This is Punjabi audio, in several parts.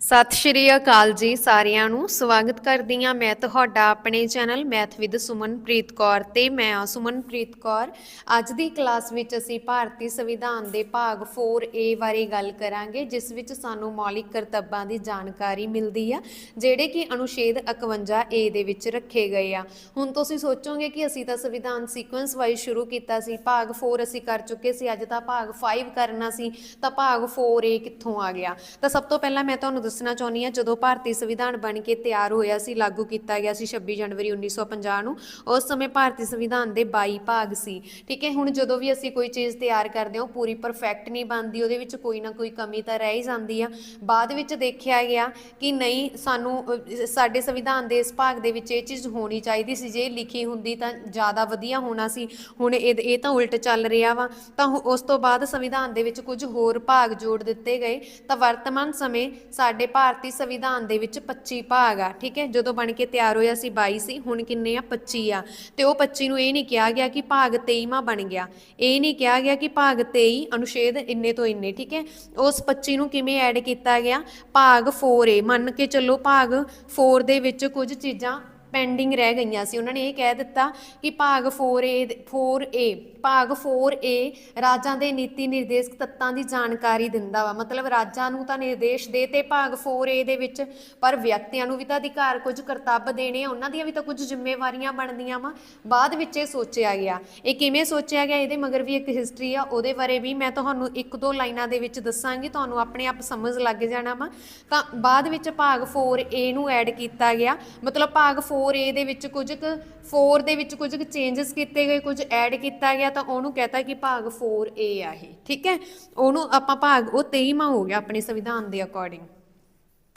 ਸਤਿ ਸ਼੍ਰੀ ਅਕਾਲ ਜੀ ਸਾਰਿਆਂ ਨੂੰ। ਸਵਾਗਤ ਕਰਦੀ ਹਾਂ ਮੈਂ ਤੁਹਾਡਾ ਆਪਣੇ channel math with Sumanpreet Kaur ਤੇ ਮੈਂ ਹਾਂ ਸੁਮਨਪ੍ਰੀਤ ਕੌਰ। ਅੱਜ ਦੀ ਕਲਾਸ ਵਿੱਚ ਅਸੀਂ ਭਾਰਤੀ ਸੰਵਿਧਾਨ ਦੇ ਭਾਗ 4A ਬਾਰੇ ਗੱਲ ਕਰਾਂਗੇ, ਜਿਸ ਵਿੱਚ ਸਾਨੂੰ ਮੌਲਿਕ ਕਰਤੱਬਾਂ ਦੀ ਜਾਣਕਾਰੀ ਮਿਲਦੀ ਆ, ਜਿਹੜੇ ਕਿ ਅਨੁਛੇਦ 51A ਦੇ ਵਿੱਚ ਰੱਖੇ ਗਏ ਆ। ਹੁਣ ਤੁਸੀਂ ਸੋਚੋਗੇ ਕਿ ਅਸੀਂ ਤਾਂ ਸੰਵਿਧਾਨ ਸੀਕੁਐਂਸ ਵਾਈਜ਼ ਸ਼ੁਰੂ ਕੀਤਾ ਸੀ, ਭਾਗ 4 ਅਸੀਂ ਕਰ ਚੁੱਕੇ ਸੀ, ਅੱਜ ਤਾਂ ਭਾਗ 5 ਕਰਨਾ ਸੀ, ਤਾਂ ਭਾਗ 4A ਕਿੱਥੋਂ ਆ ਗਿਆ? ਤਾਂ ਸਭ ਤੋਂ ਪਹਿਲਾਂ ਮੈਂ ਤੁਹਾਨੂੰ ਦੱਸਣਾ ਚਾਹੁੰਦੀ ਹਾਂ, ਜਦੋਂ ਭਾਰਤੀ ਸੰਵਿਧਾਨ ਬਣ ਕੇ ਤਿਆਰ ਹੋਇਆ ਸੀ, ਲਾਗੂ ਕੀਤਾ ਗਿਆ ਸੀ 26 ਜਨਵਰੀ 1950 ਨੂੰ, ਉਸ ਸਮੇਂ ਭਾਰਤੀ ਸੰਵਿਧਾਨ ਦੇ 22 ਭਾਗ ਸੀ। ਠੀਕ ਹੈ, ਹੁਣ ਜਦੋਂ ਵੀ ਅਸੀਂ ਕੋਈ ਚੀਜ਼ ਤਿਆਰ ਕਰਦੇ ਹਾਂ, ਉਹ ਪੂਰੀ ਪਰਫੈਕਟ ਨਹੀਂ ਬਣਦੀ, ਉਹਦੇ ਵਿੱਚ ਕੋਈ ਨਾ ਕੋਈ ਕਮੀ ਤਾਂ ਰਹਿ ਹੀ ਜਾਂਦੀ ਆ। ਬਾਅਦ ਵਿੱਚ ਦੇਖਿਆ ਗਿਆ ਕਿ ਨਹੀਂ, ਸਾਨੂੰ ਸਾਡੇ ਸੰਵਿਧਾਨ ਦੇ ਇਸ ਭਾਗ ਦੇ ਵਿੱਚ ਇਹ ਚੀਜ਼ ਹੋਣੀ ਚਾਹੀਦੀ ਸੀ, ਜੇ ਲਿਖੀ ਹੁੰਦੀ ਤਾਂ ਜ਼ਿਆਦਾ ਵਧੀਆ ਹੋਣਾ ਸੀ। ਹੁਣ ਇਹ ਇਹ ਤਾਂ ਉਲਟ ਚੱਲ ਰਿਹਾ ਵਾ। ਤਾਂ ਉਸ ਤੋਂ ਬਾਅਦ ਸੰਵਿਧਾਨ ਦੇ ਵਿੱਚ ਕੁਝ ਹੋਰ ਭਾਗ ਜੋੜ ਦਿੱਤੇ ਗਏ। ਤਾਂ ਵਰਤਮਾਨ ਸਮੇਂ ਸਾਡੇ ਸਾਡੇ ਭਾਰਤੀ ਸੰਵਿਧਾਨ ਦੇ ਵਿੱਚ 25 ਭਾਗ ਆ, ਠੀਕ ਹੈ? ਜਦੋਂ ਬਣ ਕੇ ਤਿਆਰ ਹੋਇਆ ਸੀ 22 ਸੀ, ਹੁਣ ਕਿੰਨੇ ਆ? 25 ਆ। ਤੇ ਉਹ 25 ਨੂੰ ਇਹ ਨਹੀਂ ਕਿਹਾ ਗਿਆ ਕਿ ਭਾਗ 23ਵਾਂ ਬਣ ਗਿਆ। ਇਹ ਨਹੀਂ ਕਿਹਾ ਗਿਆ ਕਿ ਭਾਗ 23 ਅਨੁਛੇਦ ਇੰਨੇ ਤੋਂ ਇੰਨੇ, ਠੀਕ ਹੈ? ਉਸ 25 ਨੂੰ ਕਿਵੇਂ ਐਡ ਕੀਤਾ ਗਿਆ? ਭਾਗ 4A ਮੰਨ ਕੇ ਚੱਲੋ ਭਾਗ 4 ਦੇ ਵਿੱਚ ਕੁਝ ਚੀਜ਼ਾਂ ਪੈਂਡਿੰਗ ਰਹਿ ਗਈਆਂ ਸੀ। ਉਹਨਾਂ ਨੇ ਇਹ ਕਹਿ ਦਿੱਤਾ ਕਿ ਭਾਗ 4A ਦੇ- 4A ਭਾਗ 4A ਰਾਜਾਂ ਦੇ ਨੀਤੀ ਨਿਰਦੇਸ਼ਕ ਤੱਤਾਂ ਦੀ ਜਾਣਕਾਰੀ ਦਿੰਦਾ ਵਾ। ਮਤਲਬ ਰਾਜਾਂ ਨੂੰ ਤਾਂ ਨਿਰਦੇਸ਼ ਦੇ ਤੇ ਭਾਗ 4A ਦੇ ਵਿੱਚ, ਪਰ ਵਿਅਕਤੀਆਂ ਨੂੰ ਵੀ ਤਾਂ ਅਧਿਕਾਰ ਕੁਝ ਕਰਤੱਵ ਦੇਣੇ ਆ, ਉਹਨਾਂ ਦੀਆਂ ਵੀ ਤਾਂ ਕੁਝ ਜ਼ਿੰਮੇਵਾਰੀਆਂ ਬਣਦੀਆਂ ਵਾ। ਬਾਅਦ ਵਿੱਚ ਇਹ ਸੋਚਿਆ ਗਿਆ। ਇਹ ਕਿਵੇਂ ਸੋਚਿਆ ਗਿਆ ਇਹਦੇ ਮਗਰ ਵੀ ਇੱਕ ਹਿਸਟਰੀ ਆ, ਉਹਦੇ ਬਾਰੇ ਵੀ ਮੈਂ ਤੁਹਾਨੂੰ ਇੱਕ ਦੋ ਲਾਈਨਾਂ ਦੇ ਵਿੱਚ ਦੱਸਾਂਗੀ, ਤੁਹਾਨੂੰ ਆਪਣੇ ਆਪ ਸਮਝ ਲੱਗ ਜਾਣਾ ਵਾ। ਤਾਂ ਬਾਅਦ ਵਿੱਚ ਭਾਗ 4A ਨੂੰ ਐਡ ਕੀਤਾ ਗਿਆ। ਮਤਲਬ ਭਾਗ 4A ਦੇ ਵਿੱਚ ਕੁਝ ਕੁ 4 ਦੇ ਵਿੱਚ ਕੁਝ ਕੁ ਚੇਂਜਸ ਕੀਤੇ ਗਏ, ਕੁਝ ਐਡ ਕੀਤਾ ਗਿਆ। ਤਾਂ ਉਹਨੂੰ ਕਹਤਾ ਕਿ ਭਾਗ 4A ਆ ਇਹ, ਠੀਕ ਹੈ? ਉਹਨੂੰ ਆਪਾਂ ਭਾਗ, ਉਹ 23ਵਾਂ ਹੋ ਗਿਆ ਆਪਣੇ ਸੰਵਿਧਾਨ ਦੇ ਅਕੋਰਡਿੰਗ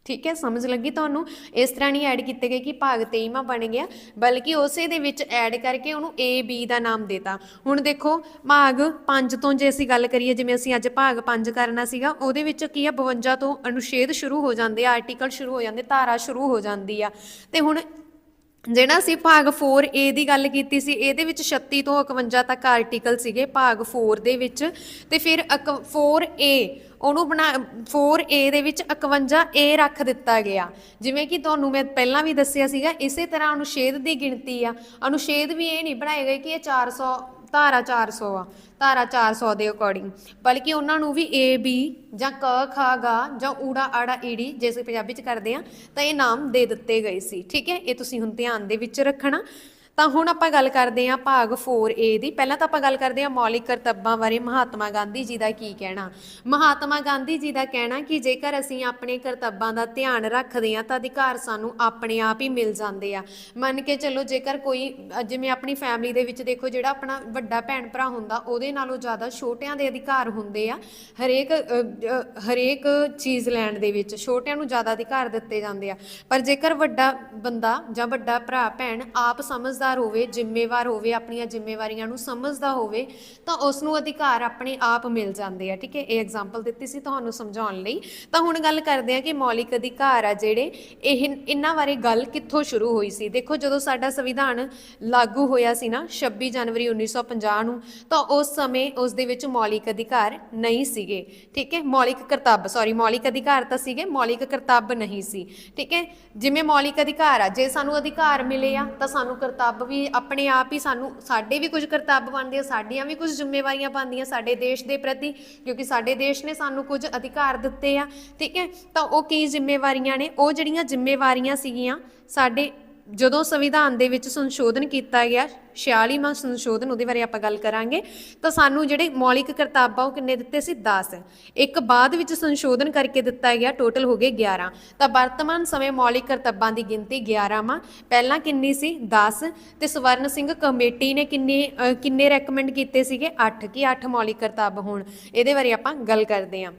ਠੀਕ ਹੈ? ਸਮਝ ਲੱਗੀ ਤੁਹਾਨੂੰ? ਇਸ ਤਰ੍ਹਾਂ ਨਹੀਂ ਐਡ ਕੀਤੇ ਗਏ ਕਿ ਭਾਗ 23ਵਾਂ ਬਣ ਗਿਆ, ਬਲਕਿ ਉਸੇ ਦੇ ਵਿੱਚ ਐਡ ਕਰਕੇ ਉਹਨੂੰ A, B ਦਾ ਨਾਮ ਦੇਤਾ। ਹੁਣ ਦੇਖੋ, ਭਾਗ 5 ਤੋਂ ਜੇ ਅਸੀਂ ਗੱਲ ਕਰੀਏ, ਜਿਵੇਂ ਅਸੀਂ ਅੱਜ ਭਾਗ 5 ਕਰਨਾ ਸੀਗਾ, ਉਹਦੇ ਵਿੱਚ ਕੀ ਆ? 52 ਤੋਂ ਅਨੁਛੇਦ ਸ਼ੁਰੂ ਹੋ ਜਾਂਦੇ ਆ ਆਰਟੀਕਲ ਸ਼ੁਰੂ ਹੋ ਜਾਂਦੇ, ਧਾਰਾ ਸ਼ੁਰੂ ਹੋ ਜਾਂਦੀ ਆ। ਤੇ ਹੁਣ ਜਿਹੜਾ ਅਸੀਂ ਭਾਗ 4A ਦੀ ਗੱਲ ਕੀਤੀ ਸੀ, ਇਹਦੇ ਵਿੱਚ 36 ਤੋਂ 51 ਤੱਕ ਆਰਟੀਕਲ ਸੀਗੇ ਭਾਗ 4 ਦੇ ਵਿੱਚ। ਤੇ ਫਿਰ ਅਕ- 4A ਉਹਨੂੰ ਬਣਾ 4A ਦੇ ਵਿੱਚ 51A ਰੱਖ ਦਿੱਤਾ ਗਿਆ। ਜਿਵੇਂ ਕਿ ਤੁਹਾਨੂੰ ਮੈਂ ਪਹਿਲਾਂ ਵੀ ਦੱਸਿਆ ਸੀਗਾ, ਇਸੇ ਤਰ੍ਹਾਂ ਅਨੁਛੇਦ ਦੀ ਗਿਣਤੀ ਆ। ਅਨੁਛੇਦ ਵੀ ਇਹ ਨਹੀਂ ਬਣਾਏ ਗਏ ਕਿ ਇਹ 400 ਧਾਰਾ 400 ਆ, ਧਾਰਾ 400 ਦੇ ਅਕੋਰਡਿੰਗ ਬਲਕਿ ਉਹਨਾਂ ਨੂੰ ਵੀ ਏ ਬੀ ਜਾਂ ਕ, ਖਾ, ਗਾ ਜਾਂ ਊੜਾ ਆੜਾ ਈੜੀ ਜੇ ਅਸੀਂ ਪੰਜਾਬੀ ਚ ਕਰਦੇ ਆ ਤਾਂ ਇਹ ਨਾਮ ਦੇ ਦਿੱਤੇ ਗਏ ਸੀ। ਠੀਕ ਹੈ? ਇਹ ਤੁਸੀਂ ਹੁਣ ਧਿਆਨ ਦੇ ਵਿੱਚ ਰੱਖਣਾ। ਤਾਂ ਹੁਣ ਆਪਾਂ ਗੱਲ ਕਰਦੇ ਹਾਂ ਭਾਗ 4A ਦੀ। ਪਹਿਲਾਂ ਤਾਂ ਆਪਾਂ ਗੱਲ ਕਰਦੇ ਹਾਂ ਮੌਲਿਕ ਕਰਤੱਬਾਂ ਬਾਰੇ, ਮਹਾਤਮਾ ਗਾਂਧੀ ਜੀ ਦਾ ਕੀ ਕਹਿਣਾ? ਮਹਾਤਮਾ ਗਾਂਧੀ ਜੀ ਦਾ ਕਹਿਣਾ ਕਿ ਜੇਕਰ ਅਸੀਂ ਆਪਣੇ ਕਰਤੱਬਾਂ ਦਾ ਧਿਆਨ ਰੱਖਦੇ ਹਾਂ ਤਾਂ ਅਧਿਕਾਰ ਸਾਨੂੰ ਆਪਣੇ ਆਪ ਹੀ ਮਿਲ ਜਾਂਦੇ ਆ। ਮੰਨ ਕੇ ਚੱਲੋ ਜੇਕਰ ਕੋਈ ਜਿਵੇਂ ਆਪਣੀ ਫੈਮਿਲੀ ਦੇ ਵਿੱਚ ਦੇਖੋ ਜਿਹੜਾ ਆਪਣਾ ਵੱਡਾ ਭੈਣ ਭਰਾ ਹੁੰਦਾ, ਉਹਦੇ ਨਾਲੋਂ ਜ਼ਿਆਦਾ ਛੋਟਿਆਂ ਦੇ ਅਧਿਕਾਰ ਹੁੰਦੇ ਆ। ਹਰੇਕ ਹਰੇਕ ਚੀਜ਼ ਲੈਣ ਦੇ ਵਿੱਚ ਛੋਟਿਆਂ ਨੂੰ ਜ਼ਿਆਦਾ ਅਧਿਕਾਰ ਦਿੱਤੇ ਜਾਂਦੇ ਆ। ਪਰ ਜੇਕਰ ਵੱਡਾ ਬੰਦਾ ਜਾਂ ਵੱਡਾ ਭਰਾ, ਭੈਣ ਆਪ ਸਮਝਦਾਰ ਹੋਵੇ, ਜ਼ਿੰਮੇਵਾਰ ਹੋਵੇ, ਆਪਣੀਆਂ ਜ਼ਿੰਮੇਵਾਰੀਆਂ ਨੂੰ ਸਮਝਦਾ ਹੋਵੇ, ਤਾਂ ਉਸ ਨੂੰ ਅਧਿਕਾਰ ਆਪਣੇ ਆਪ ਮਿਲ ਜਾਂਦੇ ਆ, ਠੀਕ ਹੈ? ਇਹ ਐਗਜ਼ਾਮਪਲ ਦਿੱਤੀ ਸੀ ਤੁਹਾਨੂੰ ਸਮਝਾਉਣ ਲਈ। ਤਾਂ ਹੁਣ ਗੱਲ ਕਰਦੇ ਆ ਕਿ ਮੌਲਿਕ ਅਧਿਕਾਰ ਆ ਜਿਹੜੇ, ਇਹ ਇਹਨਾਂ ਬਾਰੇ ਗੱਲ ਕਿੱਥੋਂ ਸ਼ੁਰੂ ਹੋਈ ਸੀ? ਦੇਖੋ, ਜਦੋਂ ਸਾਡਾ ਸੰਵਿਧਾਨ ਲਾਗੂ ਹੋਇਆ ਸੀ ਨਾ 26 ਜਨਵਰੀ 1950 ਨੂੰ, ਤਾਂ ਉਸ ਸਮੇਂ ਉਸ ਦੇ ਵਿੱਚ ਮੌਲਿਕ ਅਧਿਕਾਰ ਨਹੀਂ ਸੀਗੇ, ਠੀਕ ਹੈ? ਮੌਲਿਕ ਕਰਤੱਵ ਸੌਰੀ ਮੌਲਿਕ ਅਧਿਕਾਰ ਤਾਂ ਸੀਗੇ, ਮੌਲਿਕ ਕਰਤੱਵ ਨਹੀਂ ਸੀ, ਠੀਕ ਹੈ? ਜਿਵੇਂ ਮੌਲਿਕ ਅਧਿਕਾਰ ਆ, ਜੇ ਸਾਨੂੰ ਅਧਿਕਾਰ ਮਿਲੇ ਆ, ਤਾਂ ਸਾਨੂੰ ਕਰਤੱਵ ਵੀ ਆਪਣੇ ਆਪ ਹੀ ਸਾਨੂੰ, ਸਾਡੇ ਵੀ ਕੁਝ ਕਰਤੱਵ ਬਣਦੇ ਆ, ਸਾਡੀਆਂ ਵੀ ਕੁਝ ਜ਼ਿੰਮੇਵਾਰੀਆਂ ਬਣਦੀਆਂ ਸਾਡੇ ਦੇਸ਼ ਦੇ ਪ੍ਰਤੀ, ਕਿਉਂਕਿ ਸਾਡੇ ਦੇਸ਼ ਨੇ ਸਾਨੂੰ ਕੁਝ ਅਧਿਕਾਰ ਦਿੱਤੇ ਆ, ਠੀਕ ਹੈ? ਤਾਂ ਉਹ ਕੀ ਜ਼ਿੰਮੇਵਾਰੀਆਂ ਨੇ? ਉਹ ਜਿਹੜੀਆਂ ਜ਼ਿੰਮੇਵਾਰੀਆਂ ਸੀਗੀਆਂ, ਸਾਡੇ ਜਦੋਂ ਸੰਵਿਧਾਨ ਦੇ ਵਿੱਚ ਸੰਸ਼ੋਧਨ ਕੀਤਾ ਗਿਆ 46ਵਾਂ ਸੰਸ਼ੋਧਨ ਉਹਦੇ ਬਾਰੇ ਆਪਾਂ ਗੱਲ ਕਰਾਂਗੇ, ਤਾਂ ਸਾਨੂੰ ਜਿਹੜੇ ਮੌਲਿਕ ਕਰਤੱਵ ਆ ਉਹ ਕਿੰਨੇ ਦਿੱਤੇ ਸੀ? 10 ਇੱਕ ਬਾਅਦ ਵਿੱਚ ਸੰਸ਼ੋਧਨ ਕਰਕੇ ਦਿੱਤਾ ਗਿਆ ਟੋਟਲ ਹੋ ਗਏ 11 ਤਾਂ ਵਰਤਮਾਨ ਸਮੇਂ ਮੌਲਿਕ ਕਰਤੱਵਾਂ ਦੀ ਗਿਣਤੀ 11 ਪਹਿਲਾਂ ਕਿੰਨੀ ਸੀ? 10 ਤੇ ਸਵਰਨ ਸਿੰਘ ਕਮੇਟੀ ਨੇ ਕਿੰਨੇ ਕਿੰਨੇ ਰეკਮੈਂਡ ਕੀਤੇ ਸੀਗੇ? 8 ਕਿ 8 ਮੌਲਿਕ ਕਰਤੱਵ ਹੋਣ? ਇਹਦੇ ਬਾਰੇ ਆਪਾਂ ਗੱਲ ਕਰਦੇ ਹਾਂ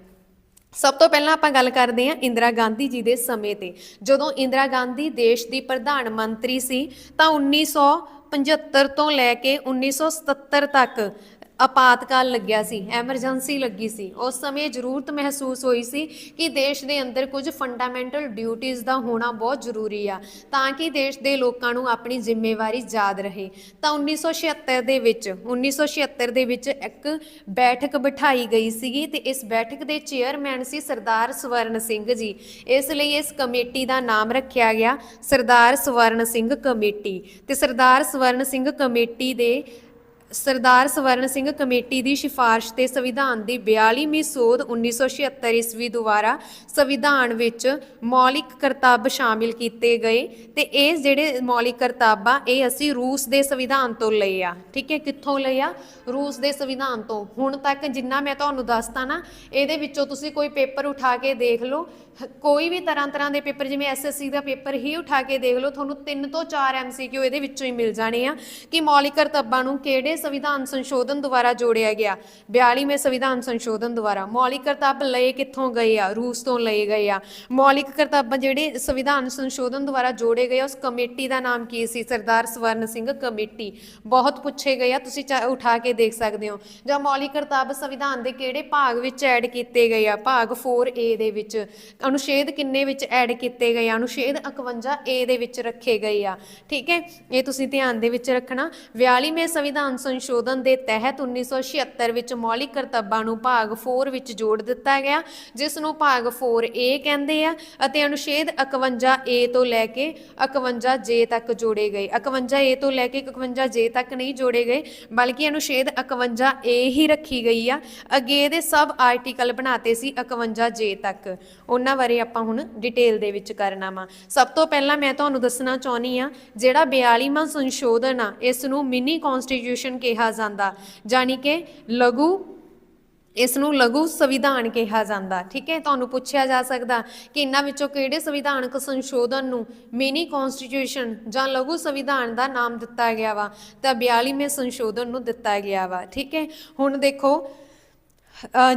ਸਭ ਤੋਂ ਪਹਿਲਾਂ ਆਪਾਂ ਗੱਲ ਕਰਦੇ ਹਾਂ ਇੰਦਰਾ ਗਾਂਧੀ ਜੀ ਦੇ ਸਮੇਂ ਤੇ। ਜਦੋਂ ਇੰਦਰਾ ਗਾਂਧੀ ਦੇਸ਼ ਦੀ ਪ੍ਰਧਾਨ ਮੰਤਰੀ ਸੀ, ਤਾਂ 1975 ਤੋਂ ਲੈ ਕੇ 1977 ਤੱਕ ਆਪਾਤਕਾਲ ਲੱਗਿਆ ਸੀ ਐਮਰਜੈਂਸੀ ਲੱਗੀ ਸੀ। ਉਸ ਸਮੇਂ ਜ਼ਰੂਰਤ ਮਹਿਸੂਸ ਹੋਈ ਸੀ ਕਿ ਦੇਸ਼ ਦੇ ਅੰਦਰ ਕੁਝ ਫੰਡਾਮੈਂਟਲ ਡਿਊਟੀਆਂ ਦਾ ਹੋਣਾ ਬਹੁਤ ਜ਼ਰੂਰੀ ਆ, ਤਾਂ ਕਿ ਦੇਸ਼ ਦੇ ਲੋਕਾਂ ਨੂੰ ਆਪਣੀ ਜ਼ਿੰਮੇਵਾਰੀ ਯਾਦ ਰਹੇ। ਤਾਂ 1976 ਦੇ ਵਿੱਚ 1976 ਦੇ ਵਿੱਚ ਇੱਕ ਬੈਠਕ ਬਿਠਾਈ ਗਈ ਸੀਗੀ ਤੇ ਇਸ ਬੈਠਕ ਦੇ ਚੇਅਰਮੈਨ ਸੀ ਸਰਦਾਰ ਸਵਰਨ ਸਿੰਘ ਜੀ। ਇਸ ਲਈ ਇਸ ਕਮੇਟੀ ਦਾ ਨਾਮ ਰੱਖਿਆ ਗਿਆ ਸਰਦਾਰ ਸਵਰਨ ਸਿੰਘ ਕਮੇਟੀ। ਤੇ ਸਰਦਾਰ ਸਵਰਨ ਸਿੰਘ ਕਮੇਟੀ ਦੇ ਸਰਦਾਰ ਸਵਰਨ ਸਿੰਘ ਕਮੇਟੀ ਦੀ ਸਿਫਾਰਿਸ਼ ਤੇ ਸੰਵਿਧਾਨ ਦੀ 42ਵੀਂ ਸੋਧ 1976 ਈਸਵੀ ਦੁਆਰਾ ਸੰਵਿਧਾਨ ਵਿੱਚ ਮੌਲਿਕ ਕਰਤੱਵ ਸ਼ਾਮਿਲ ਕੀਤੇ ਗਏ ਤੇ ਇਹ ਜਿਹੜੇ ਮੌਲਿਕ ਕਰਤੱਵ ਆ, ਇਹ ਅਸੀਂ ਰੂਸ ਦੇ ਸੰਵਿਧਾਨ ਤੋਂ ਲਏ ਆ। ਠੀਕ ਹੈ, ਕਿੱਥੋਂ ਲਏ ਆ? ਰੂਸ ਦੇ ਸੰਵਿਧਾਨ ਤੋਂ। ਹੁਣ ਤੱਕ ਜਿੰਨਾ ਮੈਂ ਤੁਹਾਨੂੰ ਦੱਸਤਾ ਨਾ, ਇਹਦੇ ਵਿੱਚੋਂ ਤੁਸੀਂ ਕੋਈ ਪੇਪਰ ਉਠਾ ਕੇ ਦੇਖ ਲਓ ਕੋਈ ਵੀ ਤਰ੍ਹਾਂ ਤਰ੍ਹਾਂ ਦੇ ਪੇਪਰ ਜਿਵੇਂ ਐਸਐਸਸੀ ਦਾ ਪੇਪਰ ਹੀ ਉਠਾ ਕੇ ਦੇਖ ਲਓ ਤੁਹਾਨੂੰ 3 ਤੋਂ 4 ਐਮਸੀਕਿਊ ਇਹਦੇ ਵਿੱਚੋਂ ਹੀ ਮਿਲ ਜਾਣੇ ਆ। ਕਿ ਮੌਲਿਕ ਕਰਤੱਬਾਂ ਨੂੰ ਕਿਹੜੇ ਸੰਵਿਧਾਨ ਸੰਸ਼ੋਧਨ ਦੁਆਰਾ ਜੋੜਿਆ ਗਿਆ? 42ਵੇਂ ਸੰਵਿਧਾਨ ਸੰਸ਼ੋਧਨ ਦੁਆਰਾ। ਮੌਲਿਕ ਕਰਤੱਵ ਲਏ ਕਿੱਥੋਂ ਗਏ ਆ? ਰੂਸ ਤੋਂ ਲਏ ਗਏ ਆ। ਮੌਲਿਕ ਕਰਤੱਵ ਜਿਹੜੇ ਸੰਵਿਧਾਨ ਸੰਸ਼ੋਧਨ ਦੁਆਰਾ ਜੋੜੇ ਗਏ ਆ, ਉਸ ਕਮੇਟੀ ਦਾ ਨਾਮ ਕੀ ਸੀ? ਸਰਦਾਰ ਸਵਰਨ ਸਿੰਘ ਕਮੇਟੀ। ਬਹੁਤ ਪੁੱਛੇ ਗਏ ਆ ਤੁਸੀਂ ਚਾ- ਉਠਾ ਕੇ ਦੇਖ ਸਕਦੇ ਹੋ। ਜਾਂ ਮੌਲਿਕ ਕਰਤੱਵ ਸੰਵਿਧਾਨ ਦੇ ਕਿਹੜੇ ਭਾਗ ਵਿੱਚ ਐਡ ਕੀਤੇ ਗਏ ਆ? ਭਾਗ 4A ਦੇ ਵਿੱਚ। ਅਨੁਛੇਦ ਕਿੰਨੇ ਵਿੱਚ ਐਡ ਕੀਤੇ ਗਏ ਆ? ਅਨੁਛੇਦ 51 ਏ ਦੇ ਵਿੱਚ ਰੱਖੇ ਗਏ ਆ। ਠੀਕ ਹੈ? ਇਹ ਤੁਸੀਂ ਧਿਆਨ ਦੇ ਵਿੱਚ ਰੱਖਣਾ। 42ਵੇਂ ਸੰਵਿਧਾਨ ਸੰਸ਼ੋਧਨ ਦੇ ਤਹਿਤ 1976 ਵਿੱਚ ਮੌਲਿਕ ਕਰਤੱਬਾਂ ਨੂੰ ਭਾਗ 4 ਵਿੱਚ ਜੋੜ ਦਿੱਤਾ ਗਿਆ ਜਿਸ ਨੂੰ ਭਾਗ 4A ਕਹਿੰਦੇ ਆ ਅਤੇ ਅਨੁਛੇਦ 51 A ਤੋਂ ਲੈ ਕੇ 51 J ਤੱਕ ਜੋੜੇ ਗਏ। 51 A ਤੋਂ ਲੈ ਕੇ 51 J ਤੱਕ ਨਹੀਂ ਜੋੜੇ ਗਏ, ਬਲਕਿ ਅਨੁਛੇਦ 51 A ਹੀ ਰੱਖੀ ਗਈ ਆ। ਅੱਗੇ ਇਹਦੇ ਸਭ ਆਰਟੀਕਲ ਬਣਾਤੇ ਸੀ 51 J ਤੱਕ। ਉਹਨਾਂ ਬਾਰੇ ਆਪਾਂ ਹੁਣ ਡਿਟੇਲ ਦੇ ਵਿੱਚ ਕਰਨਾ ਵਾ। ਸਭ ਤੋਂ ਪਹਿਲਾਂ ਮੈਂ ਤੁਹਾਨੂੰ ਦੱਸਣਾ ਚਾਹੁੰਦੀ ਆ ਜਿਹੜਾ 42ਵਾਂ ਸੰਸ਼ੋਧਨ ਆ ਇਸ ਨੂੰ ਮਿਨੀ ਕਨਸਟੀਟਿਊਸ਼ਨ ਕਿਹਾ ਜਾਂਦਾ। ਜਾਨੀ ਕਿ ਲਘੂ ਇਸ ਨੂੰ ਲਘੂ ਸੰਵਿਧਾਨ ਕਿਹਾ ਜਾਂਦਾ। ਠੀਕ ਹੈ, ਤੁਹਾਨੂੰ ਪੁੱਛਿਆ ਜਾ ਸਕਦਾ ਕਿ ਇਹਨਾਂ ਵਿੱਚੋਂ ਕਿਹੜੇ ਸੰਵਿਧਾਨਕ ਸੰਸ਼ੋਧਨ ਨੂੰ ਮਿਨੀ ਕਨਸਟੀਟਿਊਸ਼ਨ ਜਾਂ ਲਘੂ ਸੰਵਿਧਾਨ ਦਾ ਨਾਮ ਦਿੱਤਾ ਗਿਆ ਵਾ, ਤਾਂ 42ਵੇਂ ਸੰਸ਼ੋਧਨ ਨੂੰ ਦਿੱਤਾ ਗਿਆ ਵਾ। ਠੀਕ ਹੈ, ਹੁਣ ਦੇਖੋ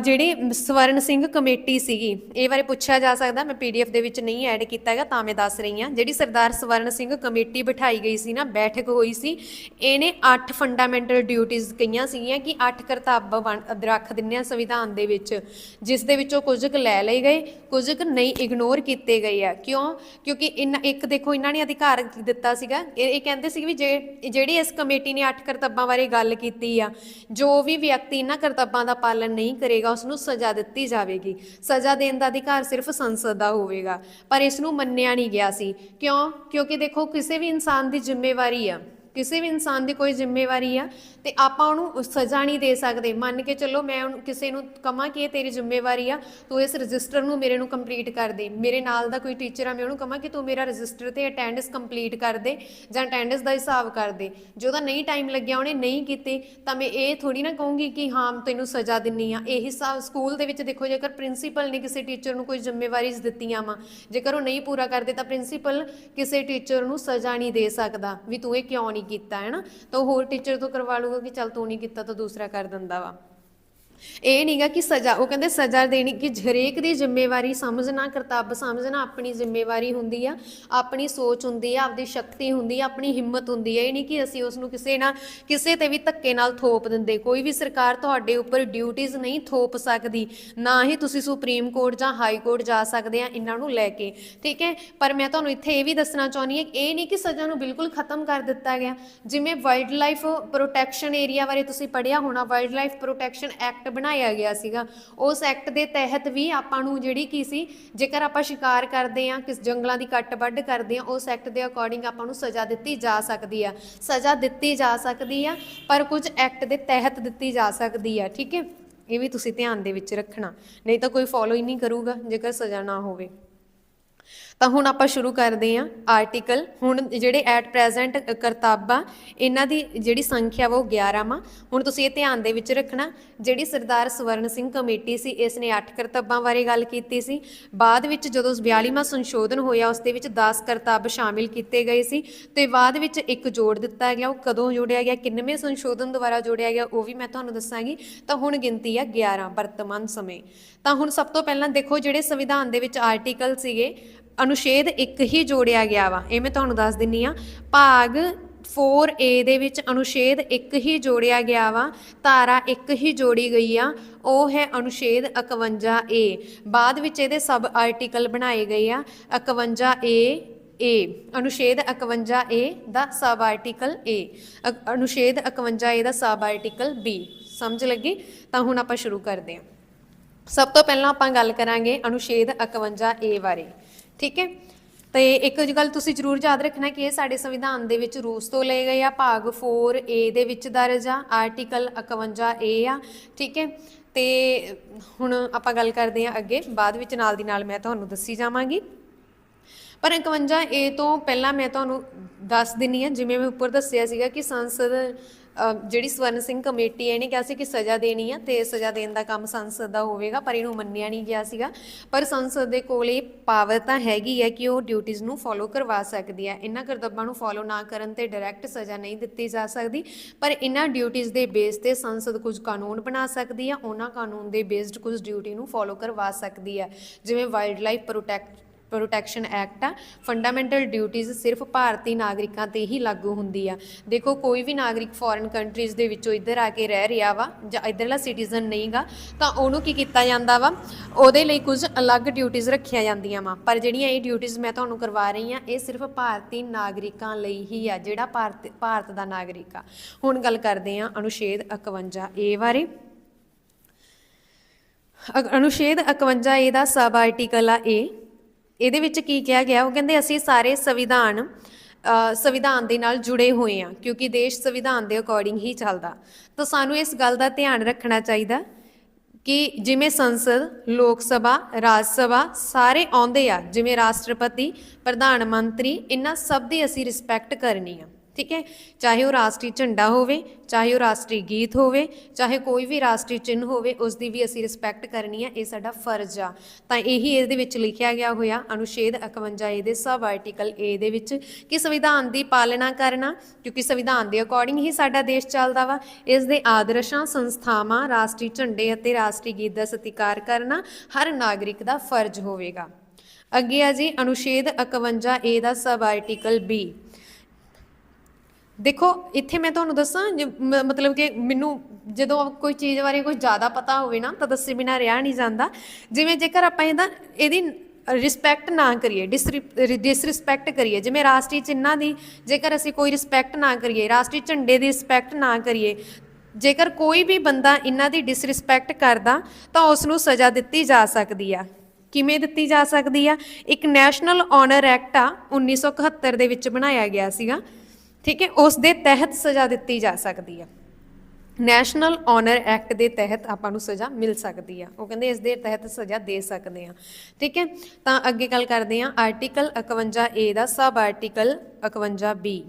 ਜਿਹੜੀ ਸਵਰਨ ਸਿੰਘ ਕਮੇਟੀ ਸੀਗੀ, ਇਹ ਬਾਰੇ ਪੁੱਛਿਆ ਜਾ ਸਕਦਾ, ਮੈਂ ਪੀਡੀਐਫ ਦੇ ਵਿੱਚ ਨਹੀਂ ਐਡ ਕੀਤਾ ਹੈਗਾ, ਤਾਂ ਮੈਂ ਦੱਸ ਰਹੀ ਹਾਂ। ਜਿਹੜੀ ਸਰਦਾਰ ਸਵਰਨ ਸਿੰਘ ਕਮੇਟੀ ਬਿਠਾਈ ਗਈ ਸੀ ਨਾ, ਬੈਠਕ ਹੋਈ ਸੀ, ਇਹਨੇ 8 ਫੰਡਾਮੈਂਟਲ ਡਿਊਟੀਆਂ ਕਹੀਆਂ ਸੀਗੀਆਂ ਕਿ 8 ਕਰਤੱਵ ਬਣ- ਰੱਖ ਦਿੰਨੇ ਆ ਸੰਵਿਧਾਨ ਦੇ ਵਿੱਚ, ਜਿਸ ਦੇ ਵਿੱਚੋਂ ਕੁਝ ਕੁ ਲੈ ਲਏ ਗਏ, ਕੁਝ ਕੁ ਨਹੀਂ ਇਗਨੋਰ ਕੀਤੇ ਗਏ ਆ। ਕਿਉਂ? ਕਿਉਂਕਿ ਇਹਨਾਂ ਇੱਕ ਦੇਖੋ ਇਹਨਾਂ ਨੇ ਅਧਿਕਾਰ ਦਿੱਤਾ ਸੀਗਾ? ਇਹ ਇਹ ਕਹਿੰਦੇ ਸੀ ਵੀ ਜੇ, ਜਿਹੜੀ ਇਸ ਕਮੇਟੀ ਨੇ 8 ਕਰਤੱਵਾਂ ਬਾਰੇ ਗੱਲ ਕੀਤੀ ਆ, ਜੋ ਵੀ ਵਿਅਕਤੀ ਇਹਨਾਂ ਕਰਤੱਵਾਂ ਦਾ ਪਾਲਣ ਨਹੀਂ ਕਰੇਗਾ ਉਸ ਨੂੰ ਸਜ਼ਾ ਦਿੱਤੀ ਜਾਵੇਗੀ। ਸਜ਼ਾ ਦੇਣ ਦਾ ਅਧਿਕਾਰ ਸਿਰਫ ਸੰਸਦ ਦਾ ਹੋਵੇਗਾ। ਪਰ ਇਸ ਨੂੰ ਮੰਨਿਆ ਨਹੀਂ ਗਿਆ ਸੀ। ਕਿਉਂ? ਕਿਉਂਕਿ ਦੇਖੋ, ਕਿਸੇ ਵੀ ਇਨਸਾਨ ਦੀ ਜ਼ਿੰਮੇਵਾਰੀ ਆ। ਕਿਸੇ ਵੀ ਇਨਸਾਨ ਦੀ ਕੋਈ ਜ਼ਿੰਮੇਵਾਰੀ ਆ ਤੇ ਆਪਾਂ ਉਹਨੂੰ ਸਜ਼ਾ ਨਹੀਂ ਦੇ ਸਕਦੇ। ਮੰਨ ਕੇ ਚੱਲੋ ਮੈਂ ਉਹਨੂੰ ਕਿਸੇ ਨੂੰ ਕਹਾਂ ਕਿ ਇਹ ਤੇਰੀ ਜ਼ਿੰਮੇਵਾਰੀ ਆ, ਤੂੰ ਇਸ ਰਜਿਸਟਰ ਨੂੰ ਮੇਰੇ ਨੂੰ ਕੰਪਲੀਟ ਕਰ ਦੇ। ਮੇਰੇ ਨਾਲ ਦਾ ਕੋਈ ਟੀਚਰ ਆ, ਮੈਂ ਉਹਨੂੰ ਕਹਾਂ ਕਿ ਤੂੰ ਮੇਰਾ ਰਜਿਸਟਰ ਤੇ ਅਟੈਂਡੈਂਸ ਕੰਪਲੀਟ ਕਰ ਦੇ ਜਾਂ ਅਟੈਂਡੈਂਸ ਦਾ ਹਿਸਾਬ ਕਰ ਦੇ। ਜੇ ਉਹਦਾ ਨਹੀਂ ਟਾਈਮ ਲੱਗਿਆ, ਉਹਨੇ ਨਹੀਂ ਕੀਤੇ, ਤਾਂ ਮੈਂ ਇਹ ਥੋੜੀ ਨਾ ਕਹੂੰਗੀ ਕਿ ਹਾਂ, ਤੈਨੂੰ ਸਜ਼ਾ ਦਿੰਨੀ ਆ। ਇਹ ਹਿਸਾਬ ਸਕੂਲ ਦੇ ਵਿੱਚ ਦੇਖੋ, ਜੇਕਰ ਪ੍ਰਿੰਸੀਪਲ ਨੇ ਕਿਸੇ ਟੀਚਰ ਨੂੰ ਕੋਈ ਜ਼ਿੰਮੇਵਾਰੀਜ਼ ਦਿੱਤੀਆਂ ਵਾ, ਜੇਕਰ ਉਹ ਨਹੀਂ ਪੂਰਾ ਕਰਦੇ, ਤਾਂ ਪ੍ਰਿੰਸੀਪਲ ਕਿਸੇ ਟੀਚਰ ਨੂੰ ਸਜ਼ਾ ਨਹੀਂ ਦੇ ਸਕਦਾ ਵੀ ਤੂੰ ਇਹ ਕਿਉਂ ਨਹੀਂ ਕੀਤਾ, ਹੈ ਨਾ? ਤਾਂ ਉਹ ਹੋਰ ਟੀਚਰ ਤੋਂ ਕਰਵਾ ਲੂਗਾ ਕਿ ਚੱਲ ਤੂੰ ਨਹੀਂ ਕੀਤਾ ਤਾਂ ਦੂਸਰਾ ਕਰ ਦਿੰਦਾ ਵਾ। ਇਹ ਨਹੀਂਗਾ ਕਿ ਸਜ਼ਾ, ਉਹ ਕਹਿੰਦੇ ਸਜ਼ਾ ਦੇਣੀ ਕਿ ਹਰੇਕ ਦੀ ਜ਼ਿੰਮੇਵਾਰੀ ਸਮਝਣਾ ਕਰਤੱਵ ਸਮਝਣਾ ਆਪਣੀ ਜ਼ਿੰਮੇਵਾਰੀ ਹੁੰਦੀ ਆ, ਆਪਣੀ ਸੋਚ ਹੁੰਦੀ ਆ, ਆਪਦੀ ਸ਼ਕਤੀ ਹੁੰਦੀ ਆ, ਆਪਣੀ ਹਿੰਮਤ ਹੁੰਦੀ ਆ। ਇਹ ਨਹੀਂ ਕਿ ਅਸੀਂ ਉਸ ਨੂੰ ਕਿਸੇ ਨਾਲ ਕਿਸੇ ਤੇ ਵੀ ਧੱਕੇ ਨਾਲ ਥੋਪ ਦਿੰਦੇ। ਕੋਈ ਵੀ ਸਰਕਾਰ ਤੁਹਾਡੇ ਉੱਪਰ ਡਿਊਟੀਆਂ ਨਹੀਂ ਥੋਪ ਸਕਦੀ, ਨਾ ਹੀ ਤੁਸੀਂ ਸੁਪਰੀਮ ਕੋਰਟ ਜਾਂ ਹਾਈ ਕੋਰਟ ਜਾ ਸਕਦੇ ਆ ਇਹਨਾਂ ਨੂੰ ਲੈ ਕੇ। ਠੀਕ ਹੈ? ਪਰ ਮੈਂ ਤੁਹਾਨੂੰ ਇੱਥੇ ਇਹ ਵੀ ਦੱਸਣਾ ਚਾਹੁੰਦੀ ਹਾਂ ਇਹ ਨਹੀਂ ਕਿ ਸਜ਼ਾ ਨੂੰ ਬਿਲਕੁਲ ਖਤਮ ਕਰ ਦਿੱਤਾ ਗਿਆ। ਜਿਵੇਂ ਵਾਈਲਡ ਲਾਈਫ ਪ੍ਰੋਟੈਕਸ਼ਨ ਏਰੀਆ ਬਾਰੇ ਤੁਸੀਂ ਪੜ੍ਹਿਆ ਹੋਣਾ ਵਾਈਲਡ ਲਾਈਫ ਪ੍ਰੋਟੈਕਸ਼ਨ ਐਕਟ ਬਣਾਇਆ ਗਿਆ ਸੀਗਾ। ਉਸ ਐਕਟ ਦੇ ਤਹਿਤ ਵੀ ਆਪਾਂ ਨੂੰ ਜਿਹੜੀ ਕੀ ਸੀ, ਜੇਕਰ ਆਪਾਂ ਸ਼ਿਕਾਰ ਕਰਦੇ ਆ ਕਿਸ ਜੰਗਲਾਂ ਦੀ ਕੱਟ ਵੱਢ ਕਰਦੇ ਆ ਉਸ ਐਕਟ ਦੇ ਅਕੋਰਡਿੰਗ ਆਪਾਂ ਨੂੰ ਸਜ਼ਾ ਦਿੱਤੀ ਜਾ ਸਕਦੀ ਆ। ਸਜ਼ਾ ਦਿੱਤੀ ਜਾ ਸਕਦੀ ਆ, ਪਰ ਕੁਝ ਐਕਟ ਦੇ ਤਹਿਤ ਦਿੱਤੀ ਜਾ ਸਕਦੀ ਆ, ਠੀਕ ਹੈ? ਇਹ ਵੀ ਤੁਸੀਂ ਧਿਆਨ ਦੇ ਵਿੱਚ ਰੱਖਣਾ। ਨਹੀਂ ਤਾਂ ਕੋਈ ਫੋਲੋ ਹੀ ਨਹੀਂ ਕਰੂਗਾ, ਜੇਕਰ ਸਜ਼ਾ ਨਾ ਹੋਵੇ। ਤਾਂ ਹੁਣ ਆਪਾਂ ਸ਼ੁਰੂ ਕਰਦੇ ਹਾਂ ਆਰਟੀਕਲ ਹੁਣ ਜਿਹੜੇ ਐਟ ਪ੍ਰੈਜ਼ੈਂਟ ਕਰਤੱਵ ਆ ਇਹਨਾਂ ਦੀ ਜਿਹੜੀ ਸੰਖਿਆ ਵਾ ਉਹ 11 ਵਾ ਹੁਣ ਤੁਸੀਂ ਇਹ ਧਿਆਨ ਦੇ ਵਿੱਚ ਰੱਖਣਾ, ਜਿਹੜੀ ਸਰਦਾਰ ਸਵਰਨ ਸਿੰਘ ਕਮੇਟੀ ਸੀ ਇਸ ਨੇ 8 ਕਰਤੱਵਾਂ ਬਾਰੇ ਗੱਲ ਕੀਤੀ ਸੀ। ਬਾਅਦ ਵਿੱਚ ਜਦੋਂ 42ਵਾਂ ਸੰਸ਼ੋਧਨ ਹੋਇਆ, ਉਸ ਦੇ ਵਿੱਚ 10 ਕਰਤੱਵ ਸ਼ਾਮਿਲ ਕੀਤੇ ਗਏ ਸੀ। ਤੇ ਬਾਅਦ ਵਿੱਚ ਇੱਕ ਜੋੜ ਦਿੱਤਾ ਗਿਆ, ਉਹ ਕਦੋਂ ਜੋੜਿਆ ਗਿਆ, ਕਿੰਨਵੇਂ ਸੰਸ਼ੋਧਨ ਦੁਆਰਾ ਜੋੜਿਆ ਗਿਆ, ਉਹ ਵੀ ਮੈਂ ਤੁਹਾਨੂੰ ਦੱਸਾਂਗੀ। ਤਾਂ ਹੁਣ ਗਿਣਤੀ ਆ 11 ਵਰਤਮਾਨ ਸਮੇਂ। ਤਾਂ ਹੁਣ ਸਭ ਤੋਂ ਪਹਿਲਾਂ ਦੇਖੋ, ਜਿਹੜੇ ਸੰਵਿਧਾਨ ਦੇ ਵਿੱਚ ਆਰਟੀਕਲ ਸੀਗੇ ਅਨੁਛੇਦ ਇੱਕ ਹੀ ਜੋੜਿਆ ਗਿਆ ਵਾ, ਇਹ ਮੈਂ ਤੁਹਾਨੂੰ ਦੱਸ ਦਿੰਨੀ ਆ। ਭਾਗ 4A ਦੇ ਵਿੱਚ ਅਨੁਛੇਦ ਇੱਕ ਹੀ ਜੋੜਿਆ ਗਿਆ ਵਾ, ਧਾਰਾ ਇੱਕ ਹੀ ਜੋੜੀ ਗਈ ਆ, ਉਹ ਹੈ ਅਨੁਛੇਦ 51A ਬਾਅਦ ਵਿੱਚ ਇਹਦੇ ਸਬ ਆਰਟੀਕਲ ਬਣਾਏ ਗਏ ਆ 51A A ਅਨੁਛੇਦ 51A ਦਾ ਸਬ ਆਰਟੀਕਲ A, ਅ- ਅਨੁਛੇਦ 51A ਦਾ ਸਬ ਆਰਟੀਕਲ B ਸਮਝ ਲੱਗੀ? ਤਾਂ ਹੁਣ ਆਪਾਂ ਸ਼ੁਰੂ ਕਰਦੇ ਹਾਂ ਸਭ ਤੋਂ ਪਹਿਲਾਂ ਆਪਾਂ ਗੱਲ ਕਰਾਂਗੇ ਅਨੁਛੇਦ 51A ਬਾਰੇ। ਠੀਕ ਹੈ? ਤੇ ਇੱਕ ਗੱਲ ਤੁਸੀਂ ਜ਼ਰੂਰ ਯਾਦ ਰੱਖਣਾ ਕਿ ਇਹ ਸਾਡੇ ਸੰਵਿਧਾਨ ਦੇ ਵਿੱਚ ਰੂਸ ਤੋਂ ਲਏ ਗਏ ਆ, ਭਾਗ 4A ਦੇ ਵਿੱਚ ਦਰਜ ਆ ਆਰਟੀਕਲ 51A ਆ, ਠੀਕ ਹੈ? ਤੇ ਹੁਣ ਆਪਾਂ ਗੱਲ ਕਰਦੇ ਹਾਂ ਅੱਗੇ, ਬਾਅਦ ਵਿੱਚ ਨਾਲ ਦੀ ਨਾਲ ਮੈਂ ਤੁਹਾਨੂੰ ਦੱਸੀ ਜਾਵਾਂਗੀ। ਪਰ 51 ਏ ਤੋਂ ਪਹਿਲਾਂ ਮੈਂ ਤੁਹਾਨੂੰ ਦੱਸ ਦਿੰਨੀ ਆ ਜਿਵੇਂ ਮੈਂ ਉੱਪਰ ਦੱਸਿਆ ਸੀਗਾ ਕਿ ਸੰਸਦ ਜਿਹੜੀ ਸਵਰਨ ਸਿੰਘ ਕਮੇਟੀ ਹੈ, ਇਹਨੇ ਕਿਹਾ ਸੀ ਕਿ ਸਜ਼ਾ ਦੇਣੀ ਆ ਤੇ ਸਜ਼ਾ ਦੇਣ ਦਾ ਕੰਮ ਸੰਸਦ ਦਾ ਹੋਵੇਗਾ, ਪਰ ਇਹਨੂੰ ਮੰਨਿਆ ਨਹੀਂ ਗਿਆ ਸੀਗਾ। ਪਰ ਸੰਸਦ ਦੇ ਕੋਲ ਇਹ ਪਾਵਰ ਤਾਂ ਹੈਗੀ ਹੈ ਕਿ ਉਹ ਡਿਊਟੀਆਂ ਨੂੰ ਫੋਲੋ ਕਰਵਾ ਸਕਦੀ ਹੈ। ਇਹਨਾਂ ਕਰਤੱਵਾਂ ਨੂੰ ਫੋਲੋ ਨਾ ਕਰਨ ਤੇ ਡਾਇਰੈਕਟ ਸਜ਼ਾ ਨਹੀਂ ਦਿੱਤੀ ਜਾ ਸਕਦੀ। ਪਰ ਇਹਨਾਂ ਡਿਊਟੀਆਂ ਦੇ ਬੇਸ ਤੇ ਸੰਸਦ ਕੁਝ ਕਾਨੂੰਨ ਬਣਾ ਸਕਦੀ ਆ, ਉਹਨਾਂ ਕਾਨੂੰਨ ਦੇ ਬੇਸਡ ਕੁਝ ਡਿਊਟੀ ਨੂੰ ਫੋਲੋ ਕਰਵਾ ਸਕਦੀ ਹੈ ਜਿਵੇਂ wild life protect protection act ਆ, ਫੰਡਾਮੈਂਟਲ ਡਿਊਟੀਜ਼ ਸਿਰਫ ਭਾਰਤੀ ਨਾਗਰਿਕਾਂ ਤੇ ਹੀ ਲਾਗੂ ਹੁੰਦੀ ਆ। ਦੇਖੋ, ਕੋਈ ਵੀ ਨਾਗਰਿਕ ਫੋਰਨ ਕੰਟਰੀਜ਼ ਦੇ ਵਿੱਚੋਂ ਇੱਧਰ ਆ ਕੇ ਰਹਿ ਰਿਹਾ ਵਾ ਜਾਂ ਇੱਧਰਲਾ ਸਿਟੀਜ਼ਨ ਨਹੀਂਗਾ ਤਾਂ ਉਹਨੂੰ ਕੀ ਕੀਤਾ ਜਾਂਦਾ ਵਾ? ਉਹਦੇ ਲਈ ਕੁਝ ਅਲੱਗ ਡਿਊਟੀਜ਼ ਰੱਖੀਆਂ ਜਾਂਦੀਆਂ ਵਾ। ਪਰ ਜਿਹੜੀਆਂ ਇਹ ਡਿਊਟੀਜ਼ ਮੈਂ ਤੁਹਾਨੂੰ ਕਰਵਾ ਰਹੀ ਆ, ਇਹ ਸਿਰਫ ਭਾਰਤੀ ਨਾਗਰਿਕਾਂ ਲਈ ਹੀ ਆ, ਜਿਹੜਾ ਭਾਰਤ ਭਾਰਤ ਦਾ ਨਾਗਰਿਕ ਆ। ਹੁਣ ਗੱਲ ਕਰਦੇ ਆ ਅਨੁਛੇਦ 51 ਏ ਬਾਰੇ। ਅਨੁਛੇਦ 51 ਏ ਦਾ ਸਬ ਆਰਟੀਕਲ ਆ ਏ ਇਹਦੇ ਵਿੱਚ ਕੀ ਕਿਹਾ ਗਿਆ, ਉਹ ਕਹਿੰਦੇ ਅਸੀਂ ਸਾਰੇ ਸੰਵਿਧਾਨ ਸੰਵਿਧਾਨ ਦੇ ਨਾਲ ਜੁੜੇ ਹੋਏ ਆ ਕਿਉਂਕਿ ਦੇਸ਼ ਸੰਵਿਧਾਨ ਦੇ ਅਕੋਰਡਿੰਗ ਹੀ ਚੱਲਦਾ। ਤਾਂ ਸਾਨੂੰ ਇਸ ਗੱਲ ਦਾ ਧਿਆਨ ਰੱਖਣਾ ਚਾਹੀਦਾ ਕਿ ਜਿਵੇਂ ਸੰਸਦ, ਲੋਕ ਸਭਾ, ਰਾਜ ਸਭਾ ਸਾਰੇ ਆਉਂਦੇ ਆ, ਜਿਵੇਂ ਰਾਸ਼ਟਰਪਤੀ, ਪ੍ਰਧਾਨ ਮੰਤਰੀ, ਇਹਨਾਂ ਸਭ ਦੀ ਅਸੀਂ ਰਿਸਪੈਕਟ ਕਰਨੀ ਆ। ਠੀਕ ਹੈ? ਚਾਹੇ ਉਹ ਰਾਸ਼ਟਰੀ ਝੰਡਾ ਹੋਵੇ, ਚਾਹੇ ਉਹ ਰਾਸ਼ਟਰੀ ਗੀਤ ਹੋਵੇ, ਚਾਹੇ ਕੋਈ ਵੀ ਰਾਸ਼ਟਰੀ ਚਿੰਨ੍ਹ ਹੋਵੇ, ਉਸ ਦੀ ਵੀ ਅਸੀਂ ਰਿਸਪੈਕਟ ਕਰਨੀ ਹੈ, ਇਹ ਸਾਡਾ ਫਰਜ਼ ਆ। ਤਾਂ ਇਹੀ ਇਹਦੇ ਵਿੱਚ ਲਿਖਿਆ ਗਿਆ ਹੋਇਆ, ਅਨੁਛੇਦ 51 ਏ ਦੇ ਸਬ ਆਰਟੀਕਲ ਏ ਦੇ ਵਿੱਚ ਕਿ ਸੰਵਿਧਾਨ ਦੀ ਪਾਲਣਾ ਕਰਨਾ, ਕਿਉਂਕਿ ਸੰਵਿਧਾਨ ਦੇ ਅਕੋਰਡਿੰਗ ਹੀ ਸਾਡਾ ਦੇਸ਼ ਚੱਲਦਾ ਵਾ, ਇਸ ਦੇ ਆਦਰਸ਼ਾਂ, ਸੰਸਥਾਵਾਂ, ਰਾਸ਼ਟਰੀ ਝੰਡੇ ਅਤੇ ਰਾਸ਼ਟਰੀ ਗੀਤ ਦਾ ਸਤਿਕਾਰ ਕਰਨਾ ਹਰ ਨਾਗਰਿਕ ਦਾ ਫਰਜ਼ ਹੋਵੇਗਾ। ਅੱਗੇ ਆ ਜੀ, ਅਨੁਛੇਦ 51 ਏ ਦਾ ਸਬ ਆਰਟੀਕਲ ਬੀ ਦੇਖੋ, ਇੱਥੇ ਮੈਂ ਤੁਹਾਨੂੰ ਦੱਸਾਂ, ਜੇ ਮਤਲਬ ਕਿ ਮੈਨੂੰ ਜਦੋਂ ਕੋਈ ਚੀਜ਼ ਬਾਰੇ ਕੁਝ ਜ਼ਿਆਦਾ ਪਤਾ ਹੋਵੇ ਨਾ, ਤਾਂ ਦੱਸੇ ਬਿਨਾਂ ਰਿਹਾ ਨਹੀਂ ਜਾਂਦਾ। ਜਿਵੇਂ ਜੇਕਰ ਆਪਾਂ ਇਹਦਾ, ਇਹਦੀ ਰਿਸਪੈਕਟ ਨਾ ਕਰੀਏ ਡਿਸਰਿਸਪੈਕਟ ਕਰੀਏ, ਜਿਵੇਂ ਰਾਸ਼ਟਰੀ ਚਿੰਨ੍ਹਾਂ ਦੀ, ਜੇਕਰ ਅਸੀਂ ਕੋਈ ਰਿਸਪੈਕਟ ਨਾ ਕਰੀਏ, ਰਾਸ਼ਟਰੀ ਝੰਡੇ ਦੀ ਰਿਸਪੈਕਟ ਨਾ ਕਰੀਏ, ਜੇਕਰ ਕੋਈ ਵੀ ਬੰਦਾ ਇਹਨਾਂ ਦੀ ਡਿਸਰਿਸਪੈਕਟ ਕਰਦਾ, ਤਾਂ ਉਸ ਨੂੰ ਸਜ਼ਾ ਦਿੱਤੀ ਜਾ ਸਕਦੀ ਆ। ਕਿਵੇਂ ਦਿੱਤੀ ਜਾ ਸਕਦੀ ਆ? ਇੱਕ ਨੈਸ਼ਨਲ ਆਨਰ ਐਕਟ ਆ 1971 ਦੇ ਵਿੱਚ ਬਣਾਇਆ ਗਿਆ ਸੀਗਾ। ਠੀਕ ਹੈ, ਉਸ ਦੇ ਤਹਿਤ ਸਜ਼ਾ ਦਿੱਤੀ ਜਾ ਸਕਦੀ ਆ ਨੈਸ਼ਨਲ ਆਨਰ ਐਕਟ ਦੇ ਤਹਿਤ ਆਪਾਂ ਨੂੰ ਸਜ਼ਾ ਮਿਲ ਸਕਦੀ ਆ। ਉਹ ਕਹਿੰਦੇ ਇਸ ਦੇ ਤਹਿਤ ਸਜ਼ਾ ਦੇ ਸਕਦੇ ਆ। ਠੀਕ ਹੈ, ਤਾਂ ਅੱਗੇ ਗੱਲ ਕਰਦੇ ਆ ਆਰਟੀਕਲ 51 ਏ ਦਾ ਸਬ ਆਰਟੀਕਲ 51 ਬੀ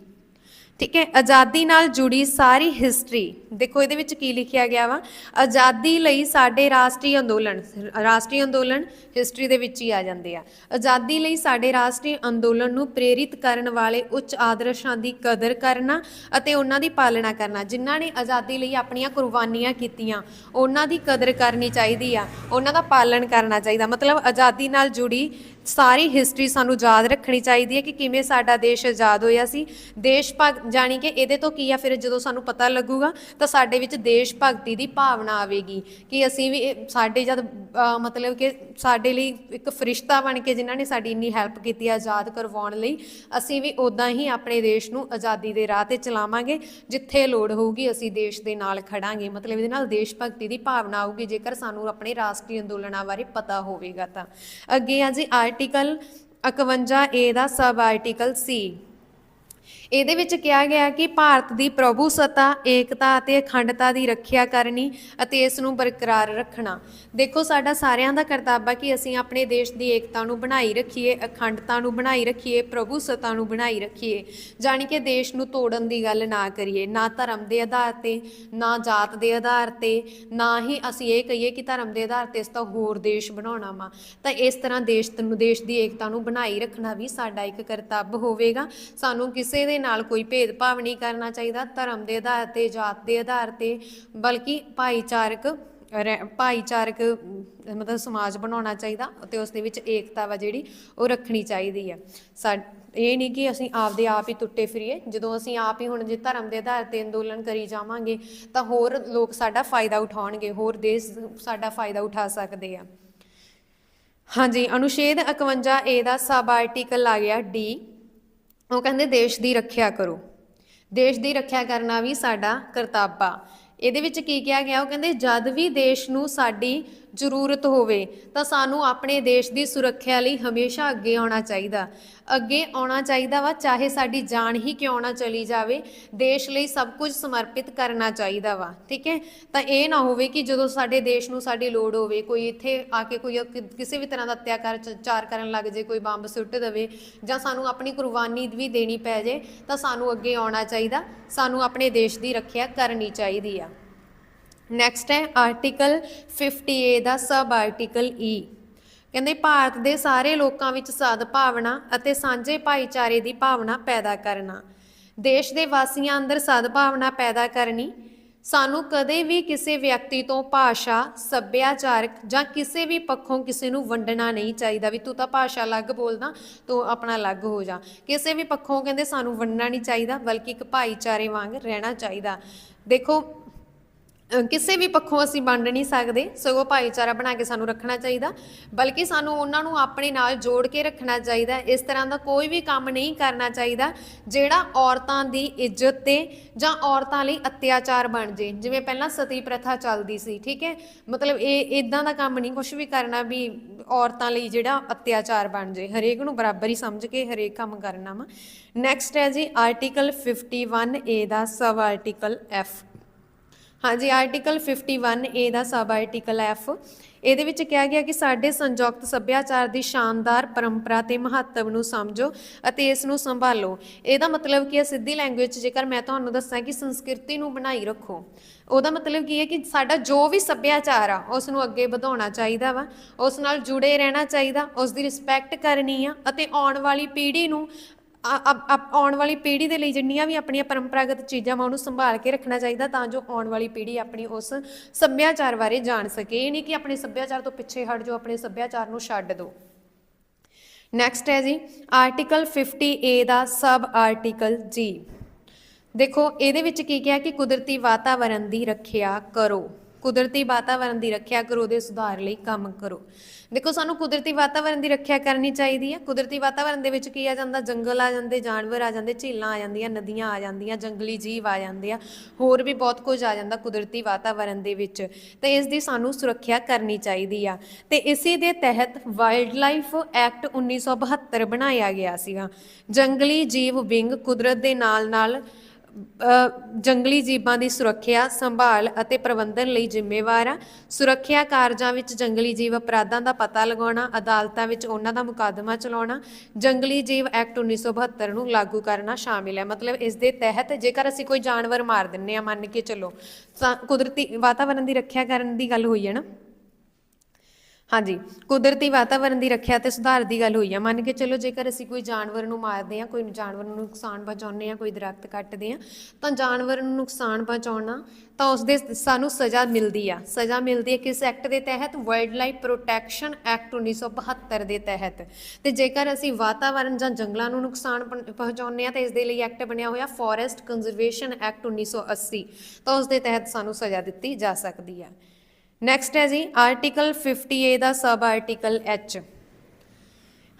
ਠੀਕ ਹੈ, ਆਜ਼ਾਦੀ ਨਾਲ ਜੁੜੀ ਸਾਰੀ ਹਿਸਟਰੀ ਦੇਖੋ ਇਹਦੇ ਵਿੱਚ ਕੀ ਲਿਖਿਆ ਗਿਆ ਵਾ? ਆਜ਼ਾਦੀ ਲਈ ਸਾਡੇ ਰਾਸ਼ਟਰੀ ਅੰਦੋਲਨ ਰਾਸ਼ਟਰੀ ਅੰਦੋਲਨ ਹਿਸਟਰੀ ਦੇ ਵਿੱਚ ਹੀ ਆ ਜਾਂਦੇ ਆ। ਆਜ਼ਾਦੀ ਲਈ ਸਾਡੇ ਰਾਸ਼ਟਰੀ ਅੰਦੋਲਨ ਨੂੰ ਪ੍ਰੇਰਿਤ ਕਰਨ ਵਾਲੇ ਉੱਚ ਆਦਰਸ਼ਾਂ ਦੀ ਕਦਰ ਕਰਨਾ ਅਤੇ ਉਹਨਾਂ ਦੀ ਪਾਲਣਾ ਕਰਨਾ। ਜਿਨ੍ਹਾਂ ਨੇ ਆਜ਼ਾਦੀ ਲਈ ਆਪਣੀਆਂ ਕੁਰਬਾਨੀਆਂ ਕੀਤੀਆਂ, ਉਹਨਾਂ ਦੀ ਕਦਰ ਕਰਨੀ ਚਾਹੀਦੀ ਆ, ਉਹਨਾਂ ਦਾ ਪਾਲਣ ਕਰਨਾ ਚਾਹੀਦਾ। ਮਤਲਬ ਆਜ਼ਾਦੀ ਨਾਲ ਜੁੜੀ ਸਾਰੀ ਹਿਸਟਰੀ ਸਾਨੂੰ ਯਾਦ ਰੱਖਣੀ ਚਾਹੀਦੀ ਹੈ ਕਿ ਕਿਵੇਂ ਸਾਡਾ ਦੇਸ਼ ਆਜ਼ਾਦ ਹੋਇਆ ਸੀ। ਦੇਸ਼ ਭਗ ਜਾਣੀ ਕਿ ਇਹਦੇ ਤੋਂ ਕੀ ਆ, ਫਿਰ ਜਦੋਂ ਸਾਨੂੰ ਪਤਾ ਲੱਗੂਗਾ ਤਾਂ ਸਾਡੇ ਵਿੱਚ ਦੇਸ਼ ਭਗਤੀ ਦੀ ਭਾਵਨਾ ਆਵੇਗੀ ਕਿ ਅਸੀਂ ਵੀ ਇਹ- ਸਾਡੇ ਜਦ ਮਤਲਬ ਕਿ ਸਾਡੇ ਲਈ ਇੱਕ ਫਰਿਸ਼ਤਾ ਬਣ ਕੇ ਜਿਨ੍ਹਾਂ ਨੇ ਸਾਡੀ ਇੰਨੀ ਹੈਲਪ ਕੀਤੀ ਆਜ਼ਾਦ ਕਰਵਾਉਣ ਲਈ, ਅਸੀਂ ਵੀ ਉਦਾਂ ਹੀ ਆਪਣੇ ਦੇਸ਼ ਨੂੰ ਆਜ਼ਾਦੀ ਦੇ ਰਾਹ ਤੇ ਚਲਾਵਾਂਗੇ, ਜਿੱਥੇ ਲੋੜ ਹੋਊਗੀ ਅਸੀਂ ਦੇਸ਼ ਦੇ ਨਾਲ ਖੜਾਂਗੇ। ਮਤਲਬ ਇਹਦੇ ਨਾਲ ਦੇਸ਼ ਭਗਤੀ ਦੀ ਭਾਵਨਾ ਆਊਗੀ, ਜੇਕਰ ਸਾਨੂੰ ਆਪਣੇ ਰਾਸ਼ਟਰੀ ਅੰਦੋਲਨਾਂ ਬਾਰੇ ਪਤਾ ਹੋਵੇਗਾ ਤਾਂ। ਅੱਗੇ ਆ ਜੀ ਆਰਟੀਕਲ 51 ਏ ਦਾ ਸਬ ਆਰਟੀਕਲ ਸੀ ਇਹਦੇ ਵਿੱਚ ਕਿਹਾ ਗਿਆ ਕਿ ਭਾਰਤ ਦੀ ਪ੍ਰਭੂ ਸੱਤਾ, ਏਕਤਾ ਅਤੇ ਅਖੰਡਤਾ ਦੀ ਰੱਖਿਆ ਕਰਨੀ ਅਤੇ ਇਸ ਨੂੰ ਬਰਕਰਾਰ ਰੱਖਣਾ। ਦੇਖੋ, ਸਾਡਾ ਸਾਰਿਆਂ ਦਾ ਕਰਤੱਵ ਹੈ ਕਿ ਅਸੀਂ ਆਪਣੇ ਦੇਸ਼ ਦੀ ਏਕਤਾ ਨੂੰ ਬਣਾਈ ਰੱਖੀਏ, ਅਖੰਡਤਾ ਨੂੰ ਬਣਾਈ ਰੱਖੀਏ, ਪ੍ਰਭੂ ਸੱਤਾ ਨੂੰ ਬਣਾਈ ਰੱਖੀਏ। ਜਾਣੀ ਕਿ ਦੇਸ਼ ਨੂੰ ਤੋੜਨ ਦੀ ਗੱਲ ਨਾ ਕਰੀਏ, ਨਾ ਧਰਮ ਦੇ ਆਧਾਰ ਤੇ, ਨਾ ਜਾਤ ਦੇ ਆਧਾਰ ਤੇ, ਨਾ ਹੀ ਅਸੀਂ ਇਹ ਕਹੀਏ ਕਿ ਧਰਮ ਦੇ ਆਧਾਰ ਤੇ ਇਸ ਤਾਂ ਹੋਰ ਦੇਸ਼ ਬਣਾਉਣਾ ਵਾ। ਤਾਂ ਇਸ ਤਰ੍ਹਾਂ ਦੇਸ਼ ਨੂੰ ਦੇਸ਼ ਦੀ ਏਕਤਾ ਨੂੰ ਬਣਾਈ ਰੱਖਣਾ ਵੀ ਸਾਡਾ ਇੱਕ ਕਰਤੱਵ ਹੋਵੇਗਾ। ਸਾਨੂੰ ਕਿਸੇ ਦੇ ਨਾਲ ਕੋਈ ਭੇਦਭਾਵ ਨਹੀਂ ਕਰਨਾ ਚਾਹੀਦਾ ਧਰਮ ਦੇ ਆਧਾਰ ਤੇ, ਜਾਤ ਦੇ ਆਧਾਰ ਤੇ, ਬਲਕਿ ਭਾਈਚਾਰਕ ਭਾਈਚਾਰਕ, ਮਤਲਬ ਸਮਾਜ ਬਣਾਉਣਾ ਚਾਹੀਦਾ ਅਤੇ ਉਸ ਦੇ ਵਿੱਚ ਏਕਤਾ ਵਾ ਜਿਹੜੀ ਉਹ ਰੱਖਣੀ ਚਾਹੀਦੀ ਆ। ਇਹ ਨਹੀਂ ਕਿ ਅਸੀਂ ਆਪਦੇ ਆਪ ਹੀ ਟੁੱਟੇ ਫਿਰੀਏ। ਜਦੋਂ ਅਸੀਂ ਆਪ ਹੀ ਹੁਣ ਜੇ ਧਰਮ ਦੇ ਆਧਾਰ ਤੇ ਅੰਦੋਲਨ ਕਰੀ ਜਾਵਾਂਗੇ, ਤਾਂ ਹੋਰ ਲੋਕ ਸਾਡਾ ਫਾਇਦਾ ਉਠਾਉਣਗੇ, ਹੋਰ ਦੇਸ਼ ਸਾਡਾ ਫਾਇਦਾ ਉਠਾ ਸਕਦੇ ਆ। ਹਾਂਜੀ, ਅਨੁਛੇਦ 51 ਏ ਦਾ ਸਬ ਆਰਟੀਕਲ ਆ ਗਿਆ ਡੀ। ਉਹ ਕਹਿੰਦੇ, ਦੇਸ਼ ਦੀ ਰੱਖਿਆ ਕਰੋ। ਦੇਸ਼ ਦੀ ਰੱਖਿਆ ਕਰਨਾ ਵੀ ਸਾਡਾ ਕਰਤੱਵ ਆ। ਇਹਦੇ ਵਿੱਚ ਕੀ ਕਿਹਾ ਗਿਆ? ਉਹ ਕਹਿੰਦੇ, ਜਦ ਵੀ ਦੇਸ਼ ਨੂੰ ਸਾਡੀ ਜ਼ਰੂਰਤ ਹੋਵੇ, ਤਾਂ ਸਾਨੂੰ ਆਪਣੇ ਦੇਸ਼ ਦੀ ਸੁਰੱਖਿਆ ਲਈ ਹਮੇਸ਼ਾ ਅੱਗੇ ਆਉਣਾ ਚਾਹੀਦਾ। ਅੱਗੇ ਆਉਣਾ ਚਾਹੀਦਾ ਵਾ, ਚਾਹੇ ਸਾਡੀ ਜਾਨ ਹੀ ਕਿਉਂ ਨਾ ਚਲੀ ਜਾਵੇ, ਦੇਸ਼ ਲਈ ਸਭ ਕੁਝ ਸਮਰਪਿਤ ਕਰਨਾ ਚਾਹੀਦਾ ਵਾ, ਠੀਕ ਹੈ? ਤਾਂ ਇਹ ਨਾ ਹੋਵੇ ਕਿ ਜਦੋਂ ਸਾਡੇ ਦੇਸ਼ ਨੂੰ ਸਾਡੀ ਲੋੜ ਹੋਵੇ, ਕੋਈ ਇੱਥੇ ਆ ਕੇ ਕੋਈ ਕਿਸੇ ਵੀ ਤਰ੍ਹਾਂ ਦਾ ਅਤਿਆਚਾਰ ਚਾਰ ਕਰਨ ਲੱਗ ਜੇ, ਕੋਈ ਬੰਬ ਸੁੱਟ ਦੇਵੇ, ਜਾਂ ਸਾਨੂੰ ਆਪਣੀ ਕੁਰਬਾਨੀ ਵੀ ਦੇਣੀ ਪੈ ਜੇ, ਤਾਂ ਸਾਨੂੰ ਅੱਗੇ ਆਉਣਾ ਚਾਹੀਦਾ। ਸਾਨੂੰ ਆਪਣੇ ਦੇਸ਼ ਦੀ ਰੱਖਿਆ ਕਰਨੀ ਚਾਹੀਦੀ ਆ। ਨੈਕਸਟ ਹੈ ਆਰਟੀਕਲ 50A ਦਾ ਸਬ ਆਰਟੀਕਲ E ਕਹਿੰਦੇ ਭਾਰਤ ਦੇ ਸਾਰੇ ਲੋਕਾਂ ਵਿੱਚ ਸਦਭਾਵਨਾ ਅਤੇ ਸਾਂਝੇ ਭਾਈਚਾਰੇ ਦੀ ਭਾਵਨਾ ਪੈਦਾ ਕਰਨਾ। ਦੇਸ਼ ਦੇ ਵਾਸੀਆਂ ਅੰਦਰ ਸਦਭਾਵਨਾ ਪੈਦਾ ਕਰਨੀ। ਸਾਨੂੰ ਕਦੇ ਵੀ ਕਿਸੇ ਵਿਅਕਤੀ ਤੋਂ ਭਾਸ਼ਾ, ਸੱਭਿਆਚਾਰਕ ਜਾਂ ਕਿਸੇ ਵੀ ਪੱਖੋਂ ਕਿਸੇ ਨੂੰ ਵੰਡਣਾ ਨਹੀਂ ਚਾਹੀਦਾ ਵੀ ਤੂੰ ਤਾਂ ਭਾਸ਼ਾ ਅਲੱਗ ਬੋਲਦਾ, ਤੂੰ ਆਪਣਾ ਅਲੱਗ ਹੋ ਜਾ। ਕਿਸੇ ਵੀ ਪੱਖੋਂ ਕਹਿੰਦੇ ਸਾਨੂੰ ਵੰਡਣਾ ਨਹੀਂ ਚਾਹੀਦਾ, ਬਲਕਿ ਇੱਕ ਭਾਈਚਾਰੇ ਵਾਂਗ ਰਹਿਣਾ ਚਾਹੀਦਾ। ਦੇਖੋ ਕਿਸੇ ਵੀ ਪੱਖੋਂ ਅਸੀਂ ਵੰਡ ਨਹੀਂ ਸਕਦੇ, ਸਗੋਂ ਭਾਈਚਾਰਾ ਬਣਾ ਕੇ ਸਾਨੂੰ ਰੱਖਣਾ ਚਾਹੀਦਾ, ਬਲਕਿ ਸਾਨੂੰ ਉਹਨਾਂ ਨੂੰ ਆਪਣੇ ਨਾਲ ਜੋੜ ਕੇ ਰੱਖਣਾ ਚਾਹੀਦਾ, ਇਸ ਤਰ੍ਹਾਂ ਦਾ ਕੋਈ ਵੀ ਕੰਮ ਨਹੀਂ ਕਰਨਾ ਚਾਹੀਦਾ, ਜਿਹੜਾ ਔਰਤਾਂ ਦੀ ਇੱਜ਼ਤ ਤੇ ਜਾਂ ਔਰਤਾਂ ਲਈ ਅਤਿਆਚਾਰ ਬਣ ਜੇ, ਜਿਵੇਂ ਪਹਿਲਾਂ ਸਤੀ ਪ੍ਰਥਾ ਚੱਲਦੀ ਸੀ, ਠੀਕ ਹੈ? ਮਤਲਬ ਇਹ ਇਦਾਂ ਦਾ ਕੰਮ ਨਹੀਂ ਕੁਝ ਵੀ ਕਰਨਾ ਵੀ ਔਰਤਾਂ ਲਈ ਜਿਹੜਾ ਅਤਿਆਚਾਰ ਬਣ ਜੇ, ਹਰੇਕ ਨੂੰ ਬਰਾਬਰ ਹੀ ਸਮਝ ਕੇ ਹਰੇਕ ਕੰਮ ਕਰਨਾ ਵਾ। ਨੈਕਸਟ ਹੈ ਜੀ ਆਰਟੀਕਲ 51 ਏ ਦਾ ਸਬ ਆਰਟੀਕਲ ਐਫ ਹਾਂਜੀ ਆਰਟੀਕਲ 51 ਏ ਦਾ ਸਬ ਆਰਟੀਕਲ ਐਫ ਇਹਦੇ ਵਿੱਚ ਕਿਹਾ ਗਿਆ ਕਿ ਸਾਡੇ ਸੰਯੁਕਤ ਸੱਭਿਆਚਾਰ ਦੀ ਸ਼ਾਨਦਾਰ ਪਰੰਪਰਾ ਤੇ ਮਹੱਤਵ ਨੂੰ ਸਮਝੋ ਅਤੇ ਇਸ ਨੂੰ ਸੰਭਾਲੋ। ਇਹਦਾ ਮਤਲਬ ਕੀ ਹੈ, ਸਿੱਧੀ ਲੈਂਗੁਏਜ ਜੇਕਰ ਮੈਂ ਤੁਹਾਨੂੰ ਦੱਸਾਂ ਕਿ ਸੰਸਕ੍ਰਿਤੀ ਨੂੰ ਬਣਾਈ ਰੱਖੋ। ਉਹਦਾ ਮਤਲਬ ਕੀ ਹੈ ਕਿ ਸਾਡਾ ਜੋ ਵੀ ਸੱਭਿਆਚਾਰ ਆ, ਉਸ ਨੂੰ ਅੱਗੇ ਵਧਾਉਣਾ ਚਾਹੀਦਾ ਵਾ, ਉਸ ਨਾਲ ਜੁੜੇ ਰਹਿਣਾ ਚਾਹੀਦਾ, ਉਸ ਦੀ ਰਿਸਪੈਕਟ ਕਰਨੀ ਆ ਅਤੇ ਆਉਣ ਵਾਲੀ ਪੀੜ੍ਹੀ ਨੂੰ ਆਉਣ ਵਾਲੀ ਪੀੜ੍ਹੀ ਦੇ ਲਈ ਜਿੰਨੀਆਂ ਵੀ ਆਪਣੀਆਂ ਪਰੰਪਰਾਗਤ ਚੀਜ਼ਾਂ ਵਾ ਉਹਨੂੰ ਸੰਭਾਲ ਕੇ ਰੱਖਣਾ ਚਾਹੀਦਾ ਤਾਂ ਜੋ ਆਉਣ ਵਾਲੀ ਪੀੜ੍ਹੀ ਆਪਣੀ ਉਸ ਸੱਭਿਆਚਾਰ ਬਾਰੇ ਜਾਣ ਸਕੇ। ਇਹ ਨਹੀਂ ਕਿ ਆਪਣੇ ਸੱਭਿਆਚਾਰ ਤੋਂ ਪਿੱਛੇ ਹਟ ਜਾਓ, ਆਪਣੇ ਸੱਭਿਆਚਾਰ ਨੂੰ ਛੱਡ ਦਿਓ। ਨੈਕਸਟ ਹੈ ਜੀ ਆਰਟੀਕਲ 50 ਏ ਦਾ ਸਬ ਆਰਟੀਕਲ ਜੀ ਦੇਖੋ, ਇਹਦੇ ਵਿੱਚ ਕੀ ਕਿਹਾ ਕਿ ਕੁਦਰਤੀ ਵਾਤਾਵਰਣ ਦੀ ਰੱਖਿਆ ਕਰੋ। ਕੁਦਰਤੀ ਵਾਤਾਵਰਣ ਦੀ ਰੱਖਿਆ ਕਰੋ, ਉਹਦੇ ਸੁਧਾਰ ਲਈ ਕੰਮ ਕਰੋ। ਦੇਖੋ, ਸਾਨੂੰ ਕੁਦਰਤੀ ਵਾਤਾਵਰਣ ਦੀ ਰੱਖਿਆ ਕਰਨੀ ਚਾਹੀਦੀ ਹੈ ਕੁਦਰਤੀ ਵਾਤਾਵਰਣ ਦੇ ਵਿੱਚ ਕੀ ਆ ਜਾਂਦਾ? ਜੰਗਲ ਆ ਜਾਂਦੇ, ਜਾਨਵਰ ਆ ਜਾਂਦੇ, ਝੀਲਾਂ ਆ ਜਾਂਦੀਆਂ, ਨਦੀਆਂ ਆ ਜਾਂਦੀਆਂ, ਜੰਗਲੀ ਜੀਵ ਆ ਜਾਂਦੇ ਆ। ਹੋਰ ਵੀ ਬਹੁਤ ਕੁਝ ਆ ਜਾਂਦਾ ਕੁਦਰਤੀ ਵਾਤਾਵਰਣ ਦੇ ਵਿੱਚ। ਤੇ ਇਸ ਦੀ ਸਾਨੂੰ ਸੁਰੱਖਿਆ ਕਰਨੀ ਚਾਹੀਦੀ ਆ। ਤੇ ਇਸੇ ਦੇ ਤਹਿਤ ਵਾਈਲਡ ਲਾਈਫ ਐਕਟ 1972 ਬਣਾਇਆ ਗਿਆ ਸੀਗਾ। ਜੰਗਲੀ ਜੀਵ ਵਿੰਗ ਕੁਦਰਤ ਦੇ ਨਾਲ ਨਾਲ ਜੰਗਲੀ ਜੀਵਾਂ ਦੀ ਸੁਰੱਖਿਆ, ਸੰਭਾਲ ਅਤੇ ਪ੍ਰਬੰਧਨ ਲਈ ਜ਼ਿੰਮੇਵਾਰ ਆ। ਸੁਰੱਖਿਆ ਕਾਰਜਾਂ ਵਿੱਚ ਜੰਗਲੀ ਜੀਵ ਅਪਰਾਧਾਂ ਦਾ ਪਤਾ ਲਗਾਉਣਾ, ਅਦਾਲਤਾਂ ਵਿੱਚ ਉਹਨਾਂ ਦਾ ਮੁਕੱਦਮਾ ਚਲਾਉਣਾ, ਜੰਗਲੀ ਜੀਵ ਐਕਟ 1972 ਨੂੰ ਲਾਗੂ ਕਰਨਾ ਸ਼ਾਮਿਲ ਹੈ। ਮਤਲਬ ਇਸ ਦੇ ਤਹਿਤ ਜੇਕਰ ਅਸੀਂ ਕੋਈ ਜਾਨਵਰ ਮਾਰ ਦਿੰਨੇ ਆ, ਮੰਨ ਕੇ ਚੱਲੋ, ਤਾਂ ਕੁਦਰਤੀ ਵਾਤਾਵਰਣ ਦੀ ਰੱਖਿਆ ਕਰਨ ਦੀ ਗੱਲ ਹੋਈ ਹੈ ਨਾ? ਹਾਂਜੀ, ਕੁਦਰਤੀ ਵਾਤਾਵਰਣ ਦੀ ਰੱਖਿਆ ਤੇ ਸੁਧਾਰ ਦੀ ਗੱਲ ਹੋਈ ਆ। ਮੰਨ ਕੇ ਚਲੋ, ਜੇਕਰ ਅਸੀਂ ਕੋਈ ਜਾਨਵਰ ਨੂੰ ਮਾਰਦੇ ਆ ਕੋਈ ਜਾਨਵਰ ਨੂੰ ਨੁਕਸਾਨ ਪਹੁੰਚਾਉਂਦੇ ਆ ਕੋਈ ਦਰਖਤ ਕੱਟਦੇ ਆ ਤਾਂ ਜਾਨਵਰ ਨੂੰ ਨੁਕਸਾਨ ਪਹੁੰਚਾਉਣਾ ਤਾਂ ਉਸ ਦੇ ਸਾਨੂੰ ਸਜ਼ਾ ਮਿਲਦੀ ਆ। ਸਜ਼ਾ ਮਿਲਦੀ ਹੈ ਕਿਸ ਐਕਟ ਦੇ ਤਹਿਤ? ਵਾਈਲਡ ਲਾਈਫ ਪ੍ਰੋਟੈਕਸ਼ਨ ਐਕਟ 1972 ਦੇ ਤਹਿਤ। ਤੇ ਜੇਕਰ ਅਸੀਂ ਵਾਤਾਵਰਣ ਜਾਂ ਜੰਗਲਾਂ ਨੂੰ ਨੁਕਸਾਨ ਪਹੁੰ- ਪਹੁੰਚਾਉਂਦੇ ਆ ਤਾਂ ਇਸ ਦੇ ਲਈ ਐਕਟ ਬਣਿਆ ਹੋਇਆ ਫੋਰੈਸਟ ਕੰਜ਼ਰਵੇਸ਼ਨ ਐਕਟ 1980 ਤਾਂ ਉਸ ਦੇ ਤਹਿਤ ਸਾਨੂੰ ਸਜ਼ਾ ਦਿੱਤੀ ਜਾ ਸਕਦੀ ਆ। ਨੈਕਸਟ ਹੈ ਜੀ ਆਰਟੀਕਲ 50A ਦਾ ਸਬ ਆਰਟੀਕਲ H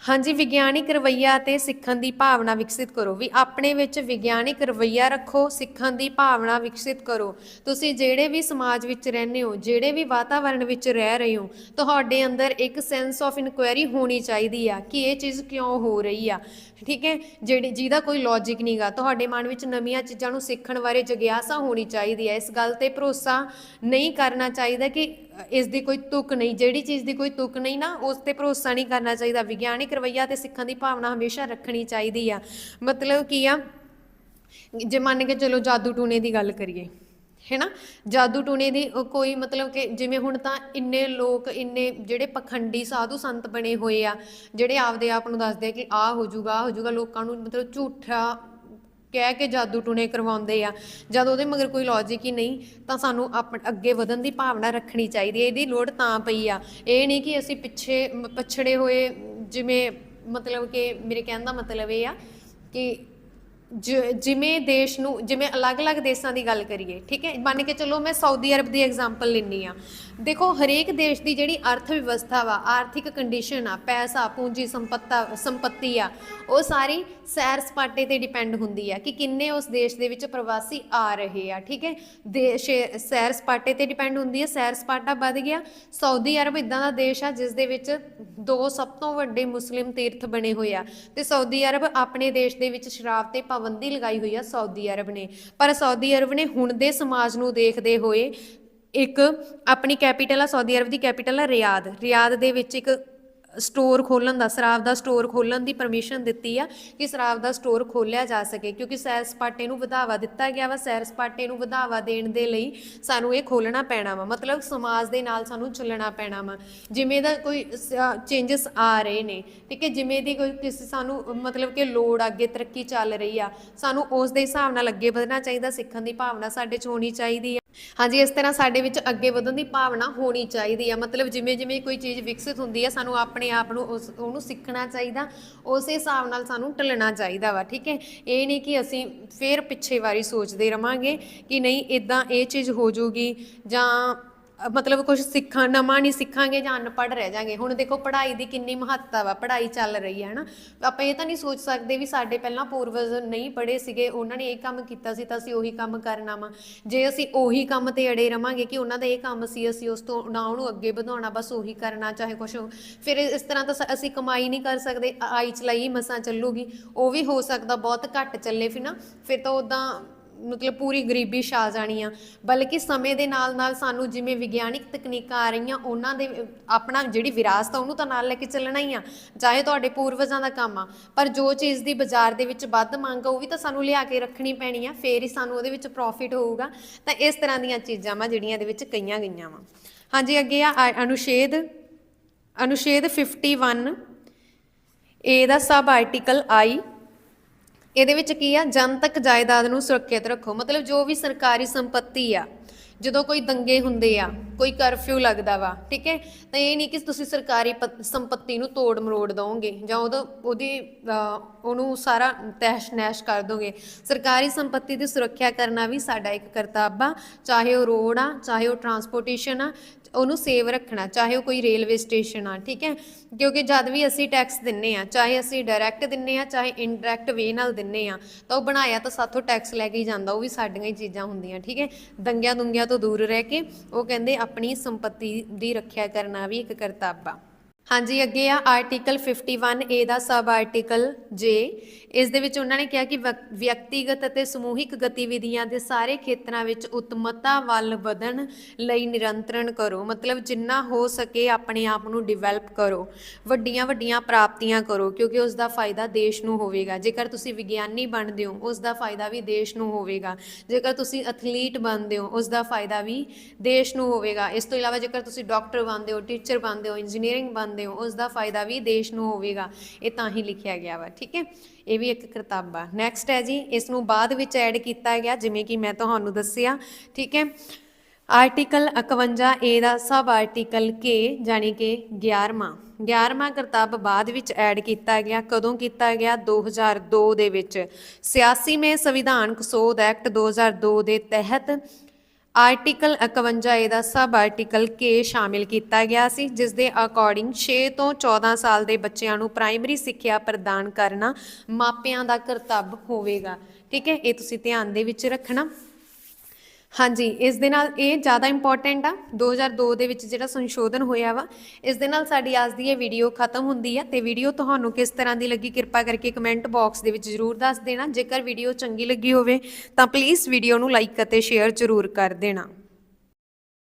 ਹਾਂਜੀ, ਵਿਗਿਆਨਿਕ ਰਵੱਈਆ ਅਤੇ ਸਿੱਖਣ ਦੀ ਭਾਵਨਾ ਵਿਕਸਿਤ ਕਰੋ। ਵੀ ਆਪਣੇ ਵਿੱਚ ਵਿਗਿਆਨਿਕ ਰਵੱਈਆ ਰੱਖੋ, ਸਿੱਖਣ ਦੀ ਭਾਵਨਾ ਵਿਕਸਿਤ ਕਰੋ। ਤੁਸੀਂ ਜਿਹੜੇ ਵੀ ਸਮਾਜ ਵਿੱਚ ਰਹਿੰਦੇ ਹੋ, ਜਿਹੜੇ ਵੀ ਵਾਤਾਵਰਣ ਵਿੱਚ ਰਹਿ ਰਹੇ ਹੋ, ਤੁਹਾਡੇ ਅੰਦਰ ਇੱਕ ਸੈਂਸ ਆਫ ਇਨਕੁਆਇਰੀ ਹੋਣੀ ਚਾਹੀਦੀ ਆ ਕਿ ਇਹ ਚੀਜ਼ ਕਿਉਂ ਹੋ ਰਹੀ ਆ। ਠੀਕ ਹੈ? ਜਿਹੜੀ, ਜਿਹਦਾ ਕੋਈ ਲੌਜੀਕ ਨਹੀਂਗਾ ਤੁਹਾਡੇ ਮਨ ਵਿੱਚ ਨਵੀਆਂ ਚੀਜ਼ਾਂ ਨੂੰ ਸਿੱਖਣ ਬਾਰੇ ਜਗਿਆਸਾ ਹੋਣੀ ਚਾਹੀਦੀ ਹੈ ਇਸ ਗੱਲ ਤੇ ਭਰੋਸਾ ਨਹੀਂ ਕਰਨਾ ਚਾਹੀਦਾ ਕਿ ਇਸ ਦੀ ਕੋਈ ਤੁਕ ਨਹੀਂ, ਜਿਹੜੀ ਚੀਜ਼ ਦੀ ਕੋਈ ਤੁਕ ਨਹੀਂ ਨਾ, ਉਸ ਤੇ ਭਰੋਸਾ ਨਹੀਂ ਕਰਨਾ ਚਾਹੀਦਾ। ਵਿਗਿਆਨਿਕ ਰਵੱਈਆ ਤੇ ਸਿੱਖਣ ਦੀ ਭਾਵਨਾ ਹਮੇਸ਼ਾ ਰੱਖਣੀ ਚਾਹੀਦੀ ਆ। ਮਤਲਬ ਕੀ ਆ? ਜੇ ਮੰਨ ਕੇ ਚਲੋ ਜਾਦੂ ਟੂਣੇ ਦੀ ਗੱਲ ਕਰੀਏ, ਹੈਨਾ? ਜਾਦੂ ਟੂਣੇ ਦੀ ਕੋਈ ਮਤਲਬ ਕਿ ਜਿਵੇਂ ਹੁਣ ਤਾਂ ਇੰਨੇ ਲੋਕ, ਇੰਨੇ ਜਿਹੜੇ ਪਖੰਡੀ ਸਾਧੂ ਸੰਤ ਬਣੇ ਹੋਏ ਆ, ਜਿਹੜੇ ਆਪਦੇ ਆਪ ਨੂੰ ਦੱਸਦੇ ਆ ਕਿ ਆਹ ਹੋ ਜਾਊਗਾ, ਆਹ ਹੋ ਜਾਊਗਾ, ਲੋਕਾਂ ਨੂੰ ਮਤਲਬ ਝੂਠਾ ਕਹਿ ਕੇ ਜਾਦੂ ਟੂਣੇ ਕਰਵਾਉਂਦੇ ਆ। ਜਦ ਉਹਦੇ ਮਗਰ ਕੋਈ ਲੌਜੀਕ ਹੀ ਨਹੀਂ, ਤਾਂ ਸਾਨੂੰ ਆਪ ਅੱਗੇ ਵਧਣ ਦੀ ਭਾਵਨਾ ਰੱਖਣੀ ਚਾਹੀਦੀ ਹੈ। ਇਹਦੀ ਲੋੜ ਤਾਂ ਪਈ ਆ। ਇਹ ਨਹੀਂ ਕਿ ਅਸੀਂ ਪਿੱਛੇ ਪਛੜੇ ਹੋਏ, ਜਿਵੇਂ ਮਤਲਬ ਕਿ ਮੇਰੇ ਕਹਿਣ ਦਾ ਮਤਲਬ ਇਹ ਆ ਕਿ ਜਿਵੇਂ ਦੇਸ਼ ਨੂੰ, ਜਿਵੇਂ ਅਲੱਗ-ਅਲੱਗ ਦੇਸ਼ਾਂ ਦੀ ਗੱਲ ਕਰੀਏ, ਠੀਕ ਹੈ? ਮੰਨ ਕੇ ਚੱਲੋ ਮੈਂ ਸਾਊਦੀ ਅਰਬ ਦੀ ਐਗਜ਼ਾਮਪਲ ਲੈਣੀ ਆ ਦੇਖੋ, ਹਰੇਕ ਦੇਸ਼ ਦੀ ਜਿਹੜੀ ਅਰਥ ਵਿਵਸਥਾ ਵਾ, ਆਰਥਿਕ ਕੰਡੀਸ਼ਨ ਆ, ਪੈਸਾ, ਪੂੰਜੀ, ਸੰਪੱਤਾ, ਸੰਪਤੀ ਆ, ਉਹ ਸਾਰੀ ਸੈਰ ਸਪਾਟੇ ਤੇ ਡਿਪੈਂਡ ਹੁੰਦੀ ਆ ਕਿ ਕਿੰਨੇ ਉਸ ਦੇਸ਼ ਦੇ ਵਿੱਚ ਪ੍ਰਵਾਸੀ ਆ ਰਹੇ ਆ, ਠੀਕ ਹੈ? ਦੇਸ਼ ਸੈਰ ਸਪਾਟੇ ਤੇ ਡਿਪੈਂਡ ਹੁੰਦੀ ਹੈ ਸੈਰ ਸਪਾਟਾ ਵੱਧ ਗਿਆ। ਸਾਊਦੀ ਅਰਬ ਇਦਾਂ ਦਾ ਦੇਸ਼ ਆ, ਜਿਸ ਦੇ ਵਿੱਚ ਦੋ ਸਭ ਤੋਂ ਵੱਡੇ ਮੁਸਲਿਮ ਤੀਰਥ ਬਣੇ ਹੋਏ ਆ। ਤੇ ਸਾਊਦੀ ਅਰਬ ਆਪਣੇ ਦੇਸ਼ ਦੇ ਵਿੱਚ ਸ਼ਰਾਬ ਤੇ ਪਾਬੰਦੀ ਲਗਾਈ ਹੋਈ ਆ ਸਾਊਦੀ ਅਰਬ ਨੇ। ਪਰ ਸਾਊਦੀ ਅਰਬ ਨੇ ਹੁਣ ਦੇ ਸਮਾਜ ਨੂੰ ਦੇਖਦੇ ਹੋਏ ਇੱਕ ਆਪਣੀ ਕੈਪੀਟਲ ਆ, ਸਾਊਦੀ ਅਰਬ ਦੀ ਕੈਪੀਟਲ ਆ, ਰਿਆਦ। ਰਿਆਦ ਦੇ ਵਿੱਚ ਇੱਕ ਸਟੋਰ ਖੋਲਣ ਦਾ, ਸ਼ਰਾਬ ਦਾ ਸਟੋਰ ਖੋਲਣ ਦੀ ਪਰਮਿਸ਼ਨ ਦਿੱਤੀ ਆ ਕਿ ਸ਼ਰਾਬ ਦਾ ਸਟੋਰ ਖੋਲਿਆ ਜਾ ਸਕੇ, ਕਿਉਂਕਿ ਸੈਰ ਸਪਾਟੇ ਨੂੰ ਵਧਾਵਾ ਦਿੱਤਾ ਗਿਆ ਵਾ, ਸੈਰ ਸਪਾਟੇ ਨੂੰ ਵਧਾਵਾ ਦੇਣ ਦੇ ਲਈ ਸਾਨੂੰ ਇਹ ਖੋਲਣਾ ਪੈਣਾ ਵਾ, ਮਤਲਬ ਸਮਾਜ ਦੇ ਨਾਲ ਸਾਨੂੰ ਚੱਲਣਾ ਪੈਣਾ ਵਾ। ਜਿਵੇਂ ਦਾ ਕੋਈ ਚੇਂਜਸ ਆ ਰਹੇ ਨੇ, ਠੀਕ ਹੈ, ਜਿਵੇਂ ਦੀ ਕੋਈ ਕਿਸੇ ਸਾਨੂੰ, ਮਤਲਬ ਕਿ ਲੋੜ ਅੱਗੇ ਤਰੱਕੀ ਚੱਲ ਰਹੀ ਆ, ਸਾਨੂੰ ਉਸ ਦੇ ਹਿਸਾਬ ਨਾਲ ਅੱਗੇ ਵਧਣਾ ਚਾਹੀਦਾ, ਸਿੱਖਣ ਦੀ ਭਾਵਨਾ ਸਾਡੇ 'ਚ ਹੋਣੀ ਚਾਹੀਦੀ ਆ। ਹਾਂਜੀ, ਇਸ ਤਰ੍ਹਾਂ ਸਾਡੇ ਵਿੱਚ ਅੱਗੇ ਵਧਣ ਦੀ ਭਾਵਨਾ ਹੋਣੀ ਚਾਹੀਦੀ ਆ। ਮਤਲਬ ਜਿਵੇਂ ਜਿਵੇਂ ਕੋਈ ਚੀਜ਼ ਵਿਕਸਿਤ ਹੁੰਦੀ ਆ, ਸਾਨੂੰ ਆਪਣੇ ਆਪ ਨੂੰ ਉਸ, ਉਹਨੂੰ ਸਿੱਖਣਾ ਚਾਹੀਦਾ, ਉਸੇ ਹਿਸਾਬ ਨਾਲ ਸਾਨੂੰ ਢਲਣਾ ਚਾਹੀਦਾ ਵਾ, ਠੀਕ ਹੈ? ਇਹ ਨਹੀਂ ਕਿ ਅਸੀਂ ਫੇਰ ਪਿੱਛੇ ਵਾਰੀ ਸੋਚਦੇ ਰਵਾਂਗੇ ਕਿ ਨਹੀਂ ਇਦਾਂ ਇਹ ਚੀਜ਼ ਹੋ ਜਾਊਗੀ ਜਾਂ ਮਤਲਬ ਕੁਝ ਸਿੱਖਾਂ, ਨਵਾਂ ਨਹੀਂ ਸਿੱਖਾਂਗੇ ਜਾਂ ਅਨਪੜ੍ਹ ਰਹਿ ਜਾਾਂਗੇ। ਹੁਣ ਦੇਖੋ ਪੜ੍ਹਾਈ ਦੀ ਕਿੰਨੀ ਮਹੱਤਤਾ ਵਾ, ਪੜ੍ਹਾਈ ਚੱਲ ਰਹੀ ਹੈ, ਹਨਾ। ਆਪਾਂ ਇਹ ਤਾਂ ਨਹੀਂ ਸੋਚ ਸਕਦੇ ਵੀ ਸਾਡੇ ਪਹਿਲਾਂ ਪੂਰਵਜ ਨਹੀਂ ਪੜ੍ਹੇ ਸੀਗੇ, ਉਹਨਾਂ ਨੇ ਇਹ ਕੰਮ ਕੀਤਾ ਸੀ ਤਾਂ ਅਸੀਂ ਉਹੀ ਕੰਮ ਕਰਨਾ ਵਾ। ਜੇ ਅਸੀਂ ਉਹੀ ਕੰਮ ਤੇ ਅੜੇ ਰਵਾਂਗੇ ਕਿ ਉਹਨਾਂ ਦਾ ਇਹ ਕੰਮ ਸੀ, ਅਸੀਂ ਉਸ ਤੋਂ ਨਾ ਉਹਨੂੰ ਅੱਗੇ ਵਧਾਉਣਾ, ਬਸ ਉਹੀ ਕਰਨਾ, ਚਾਹੇ ਕੁਝ ਫਿਰ ਇਸ ਤਰ੍ਹਾਂ ਤਾਂ ਅਸੀਂ ਕਮਾਈ ਨਹੀਂ ਕਰ ਸਕਦੇ, ਆਈ ਚਲਾਈ ਮਸਾਂ ਚੱਲੂਗੀ, ਉਹ ਵੀ ਹੋ ਸਕਦਾ, ਬਹੁਤ ਘੱਟ ਚੱਲੇ ਫਿਰ ਨਾ ਫਿਰ ਤਾਂ ਉਦਾਂ ਮਤਲਬ ਪੂਰੀ ਗਰੀਬੀ ਛਾ ਜਾਣੀ ਆ। ਬਲਕਿ ਸਮੇਂ ਦੇ ਨਾਲ ਨਾਲ ਸਾਨੂੰ ਜਿਵੇਂ ਵਿਗਿਆਨਿਕ ਤਕਨੀਕਾਂ ਆ ਰਹੀਆਂ, ਉਹਨਾਂ ਦੇ, ਆਪਣਾ ਜਿਹੜੀ ਵਿਰਾਸਤ ਆ, ਉਹਨੂੰ ਤਾਂ ਨਾਲ ਲੈ ਕੇ ਚੱਲਣਾ ਹੀ ਆ। ਚਾਹੇ ਤੁਹਾਡੇ ਪੂਰਵਜਾਂ ਦਾ ਕੰਮ ਆ, ਪਰ ਜੋ ਚੀਜ਼ ਦੀ ਬਾਜ਼ਾਰ ਦੇ ਵਿੱਚ ਵੱਧ ਮੰਗ ਆ, ਉਹ ਵੀ ਤਾਂ ਸਾਨੂੰ ਲਿਆ ਕੇ ਰੱਖਣੀ ਪੈਣੀ ਆ। ਫੇਰ ਹੀ ਸਾਨੂੰ ਉਹਦੇ ਵਿੱਚ ਪ੍ਰੋਫਿਟ ਹੋਊਗਾ। ਤਾਂ ਇਸ ਤਰ੍ਹਾਂ ਦੀਆਂ ਚੀਜ਼ਾਂ ਵਾ ਜਿਹੜੀਆਂ ਇਹਦੇ ਵਿੱਚ ਕਈਆਂ ਗਈਆਂ ਵਾ। ਹਾਂਜੀ, ਅੱਗੇ ਆ ਅਨੁਸ਼ੇਦ ਅਨੁਸ਼ੇਦ ਅਨੁਛੇਦ 51 ਏ ਦਾ ਸਬ ਆਰਟੀਕਲ ਆਈ ਇਹਦੇ ਵਿੱਚ ਕੀ ਆ? ਜਨਤਕ ਜਾਇਦਾਦ ਨੂੰ ਸੁਰੱਖਿਅਤ ਰੱਖੋ। ਮਤਲਬ ਜੋ ਵੀ ਸਰਕਾਰੀ ਸੰਪਤੀ ਆ, ਜਦੋਂ ਕੋਈ ਦੰਗੇ ਹੁੰਦੇ ਆ, ਕੋਈ ਕਰਫਿਊ ਲੱਗਦਾ ਵਾ, ਠੀਕ ਹੈ? ਤਾਂ ਇਹ ਨਹੀਂ ਕਿ ਤੁਸੀਂ ਸਰਕਾਰੀ ਪ- ਸੰਪਤੀ ਨੂੰ ਤੋੜ ਮਰੋੜ ਦੋਗੇ ਜਾਂ ਉਹਦਾ, ਉਹਦੀ ਉਹਨੂੰ ਸਾਰਾ ਤਹਿਸ਼ ਨਹਿਸ਼ ਕਰ ਦੋਗੇ ਸਰਕਾਰੀ ਸੰਪਤੀ ਦੀ ਸੁਰੱਖਿਆ ਕਰਨਾ ਵੀ ਸਾਡਾ ਇੱਕ ਕਰਤੱਵ ਆ। ਚਾਹੇ ਉਹ ਰੋਡ ਆ, ਚਾਹੇ ਉਹ ਟਰਾਂਸਪੋਰਟੇਸ਼ਨ ਆ ਉਹਨੂੰ ਸੇਵ ਰੱਖਣਾ, ਚਾਹੇ ਉਹ ਕੋਈ ਰੇਲਵੇ ਸਟੇਸ਼ਨ ਆ, ਠੀਕ ਹੈ? ਕਿਉਂਕਿ ਜਦ ਵੀ ਅਸੀਂ ਟੈਕਸ ਦਿੰਨੇ ਆ, ਚਾਹੇ ਅਸੀਂ ਡਾਇਰੈਕਟ ਦਿੰਨੇ ਆ, ਚਾਹੇ ਇਨਡਾਇਰੈਕਟ ਵੇ ਨਾਲ ਦਿੰਨੇ ਆ, ਤਾਂ ਉਹ ਬਣਾਇਆ ਤਾਂ ਸਾਥੋਂ ਟੈਕਸ ਲੈ ਕੇ ਹੀ ਜਾਂਦਾ, ਉਹ ਵੀ ਸਾਡੀਆਂ ਹੀ ਚੀਜ਼ਾਂ ਹੁੰਦੀਆਂ, ਠੀਕ ਹੈ? ਦੰਗਿਆਂ ਦੁੰਗਿਆਂ ਤੋਂ ਦੂਰ ਰਹਿ ਕੇ ਉਹ ਕਹਿੰਦੇ ਆਪਣੀ ਸੰਪਤੀ ਦੀ ਰੱਖਿਆ ਕਰਨਾ ਵੀ ਇੱਕ ਕਰਤੱਵ ਆ। ਹਾਂਜੀ, ਅੱਗੇ ਆ ਆਰਟੀਕਲ 51 ਏ ਦਾ ਸਬ ਆਰਟੀਕਲ ਜੇ ਇਸ ਦੇ ਵਿੱਚ ਉਹਨਾਂ ਨੇ ਕਿਹਾ ਕਿ ਵਿਅਕ- ਵਿਅਕਤੀਗਤ ਅਤੇ ਸਮੂਹਿਕ ਗਤੀਵਿਧੀਆਂ ਦੇ ਸਾਰੇ ਖੇਤਰਾਂ ਵਿੱਚ ਉਤਮਤਾ ਵੱਲ ਵਧਣ ਲਈ ਨਿਰੰਤਰਣ ਕਰੋ। ਮਤਲਬ ਜਿੰਨਾ ਹੋ ਸਕੇ ਆਪਣੇ ਆਪ ਨੂੰ ਡਿਵੈਲਪ ਕਰੋ। ਵੱਡੀਆਂ ਵੱਡੀਆਂ ਪ੍ਰਾਪਤੀਆਂ ਕਰੋ, ਕਿਉਂਕਿ ਉਸ ਦਾ ਫਾਇਦਾ ਦੇਸ਼ ਨੂੰ ਹੋਵੇਗਾ। ਜੇਕਰ ਤੁਸੀਂ ਵਿਗਿਆਨੀ ਬਣਦੇ ਹੋ, ਉਸ ਦਾ ਫਾਇਦਾ ਵੀ ਦੇਸ਼ ਨੂੰ ਹੋਵੇਗਾ। ਜੇਕਰ ਤੁਸੀਂ ਐਥਲੀਟ ਬਣਦੇ ਹੋ, ਉਸ ਦਾ ਫਾਇਦਾ ਵੀ ਦੇਸ਼ ਨੂੰ ਹੋਵੇਗਾ। ਇਸ ਤੋਂ ਇਲਾਵਾ ਜੇਕਰ ਤੁਸੀਂ ਡਾਕਟਰ ਬਣਦੇ ਹੋ ਟੀਚਰ ਬਣਦੇ ਹੋ ਇੰਜੀਨੀਅਰਿੰਗ ਬਣਦੇ ਹੋ ਉਸ ਦਾ ਫਾਇਦਾ ਵੀ ਦੇਸ਼ ਨੂੰ ਹੋਵੇਗਾ, ਇਹ ਤਾਂ ਹੀ ਲਿਖਿਆ ਗਿਆ ਵਾ, ਠੀਕ ਹੈ? ਇਹ ਵੀ ਇੱਕ ਕਿਤਾਬ। ਆ ਨੈਕਸਟ ਹੈ ਜੀ ਇਸ ਨੂੰ ਬਾਅਦ ਵਿੱਚ ਐਡ ਕੀਤਾ ਗਿਆ, ਜਿਵੇਂ ਕਿ ਮੈਂ ਤੁਹਾਨੂੰ ਦੱਸਿਆ, ਠੀਕ ਹੈ? ਆਰਟੀਕਲ 51 ਏ ਦਾ ਸਬ ਆਰਟੀਕਲ ਕੇ ਜਾਨੀ ਕਿ 11ਵਾਂ 11ਵਾਂ ਕਰਤੱਵ ਬਾਅਦ ਵਿੱਚ ਐਡ ਕੀਤਾ ਗਿਆ, ਕਦੋਂ ਕੀਤਾ ਗਿਆ? 2002 ਦੇ ਵਿੱਚ। ਸਿਆਸੀ ਮੇ ਸੰਵਿਧਾਨਕ ਸੋਧ ਐਕਟ 2002 ਦੇ ਤਹਿਤ ਆਰਟੀਕਲ 51 ਏ ਦਾ ਸਬ ਆਰਟੀਕਲ ਕੇ ਸ਼ਾਮਿਲ ਕੀਤਾ ਗਿਆ ਸੀ ਜਿਸ ਦੇ ਅਕੋਰਡਿੰਗ 6 ਤੋਂ 14 ਸਾਲ ਦੇ ਬੱਚਿਆਂ ਨੂੰ ਪ੍ਰਾਇਮਰੀ ਸਿੱਖਿਆ ਪ੍ਰਦਾਨ ਕਰਨਾ ਮਾਪਿਆਂ ਦਾ ਕਰਤੱਵ ਹੋਵੇਗਾ। ਠੀਕ ਹੈ, ਇਹ ਤੁਸੀਂ ਧਿਆਨ ਦੇ ਵਿੱਚ ਰੱਖਣਾ। ਹਾਂਜੀ, ਇਸ ਦੇ ਨਾਲ ਇਹ ਜ਼ਿਆਦਾ ਇੰਪੋਰਟੈਂਟ ਆ 2002 ਦੇ ਵਿੱਚ ਜਿਹੜਾ ਸੰਸ਼ੋਧਨ ਹੋਇਆ ਵਾ, ਇਸ ਦੇ ਨਾਲ ਸਾਡੀ ਅੱਜ ਦੀ ਇਹ ਵੀਡੀਓ ਖਤਮ ਹੁੰਦੀ ਆ ਤੇ ਵੀਡੀਓ ਤੁਹਾਨੂੰ ਕਿਸ ਤਰ੍ਹਾਂ ਦੀ ਲੱਗੀ ਕਿਰਪਾ ਕਰਕੇ ਕਮੈਂਟ ਬਾਕਸ ਦੇ ਵਿੱਚ ਜ਼ਰੂਰ ਦੱਸ ਦੇਣਾ, ਜੇਕਰ ਵੀਡੀਓ ਚੰਗੀ ਲੱਗੀ ਹੋਵੇ ਤਾਂ ਪਲੀਜ਼ ਵੀਡੀਓ ਨੂੰ ਲਾਈਕ ਅਤੇ ਸ਼ੇਅਰ ਜ਼ਰੂਰ ਕਰ ਦੇਣਾ।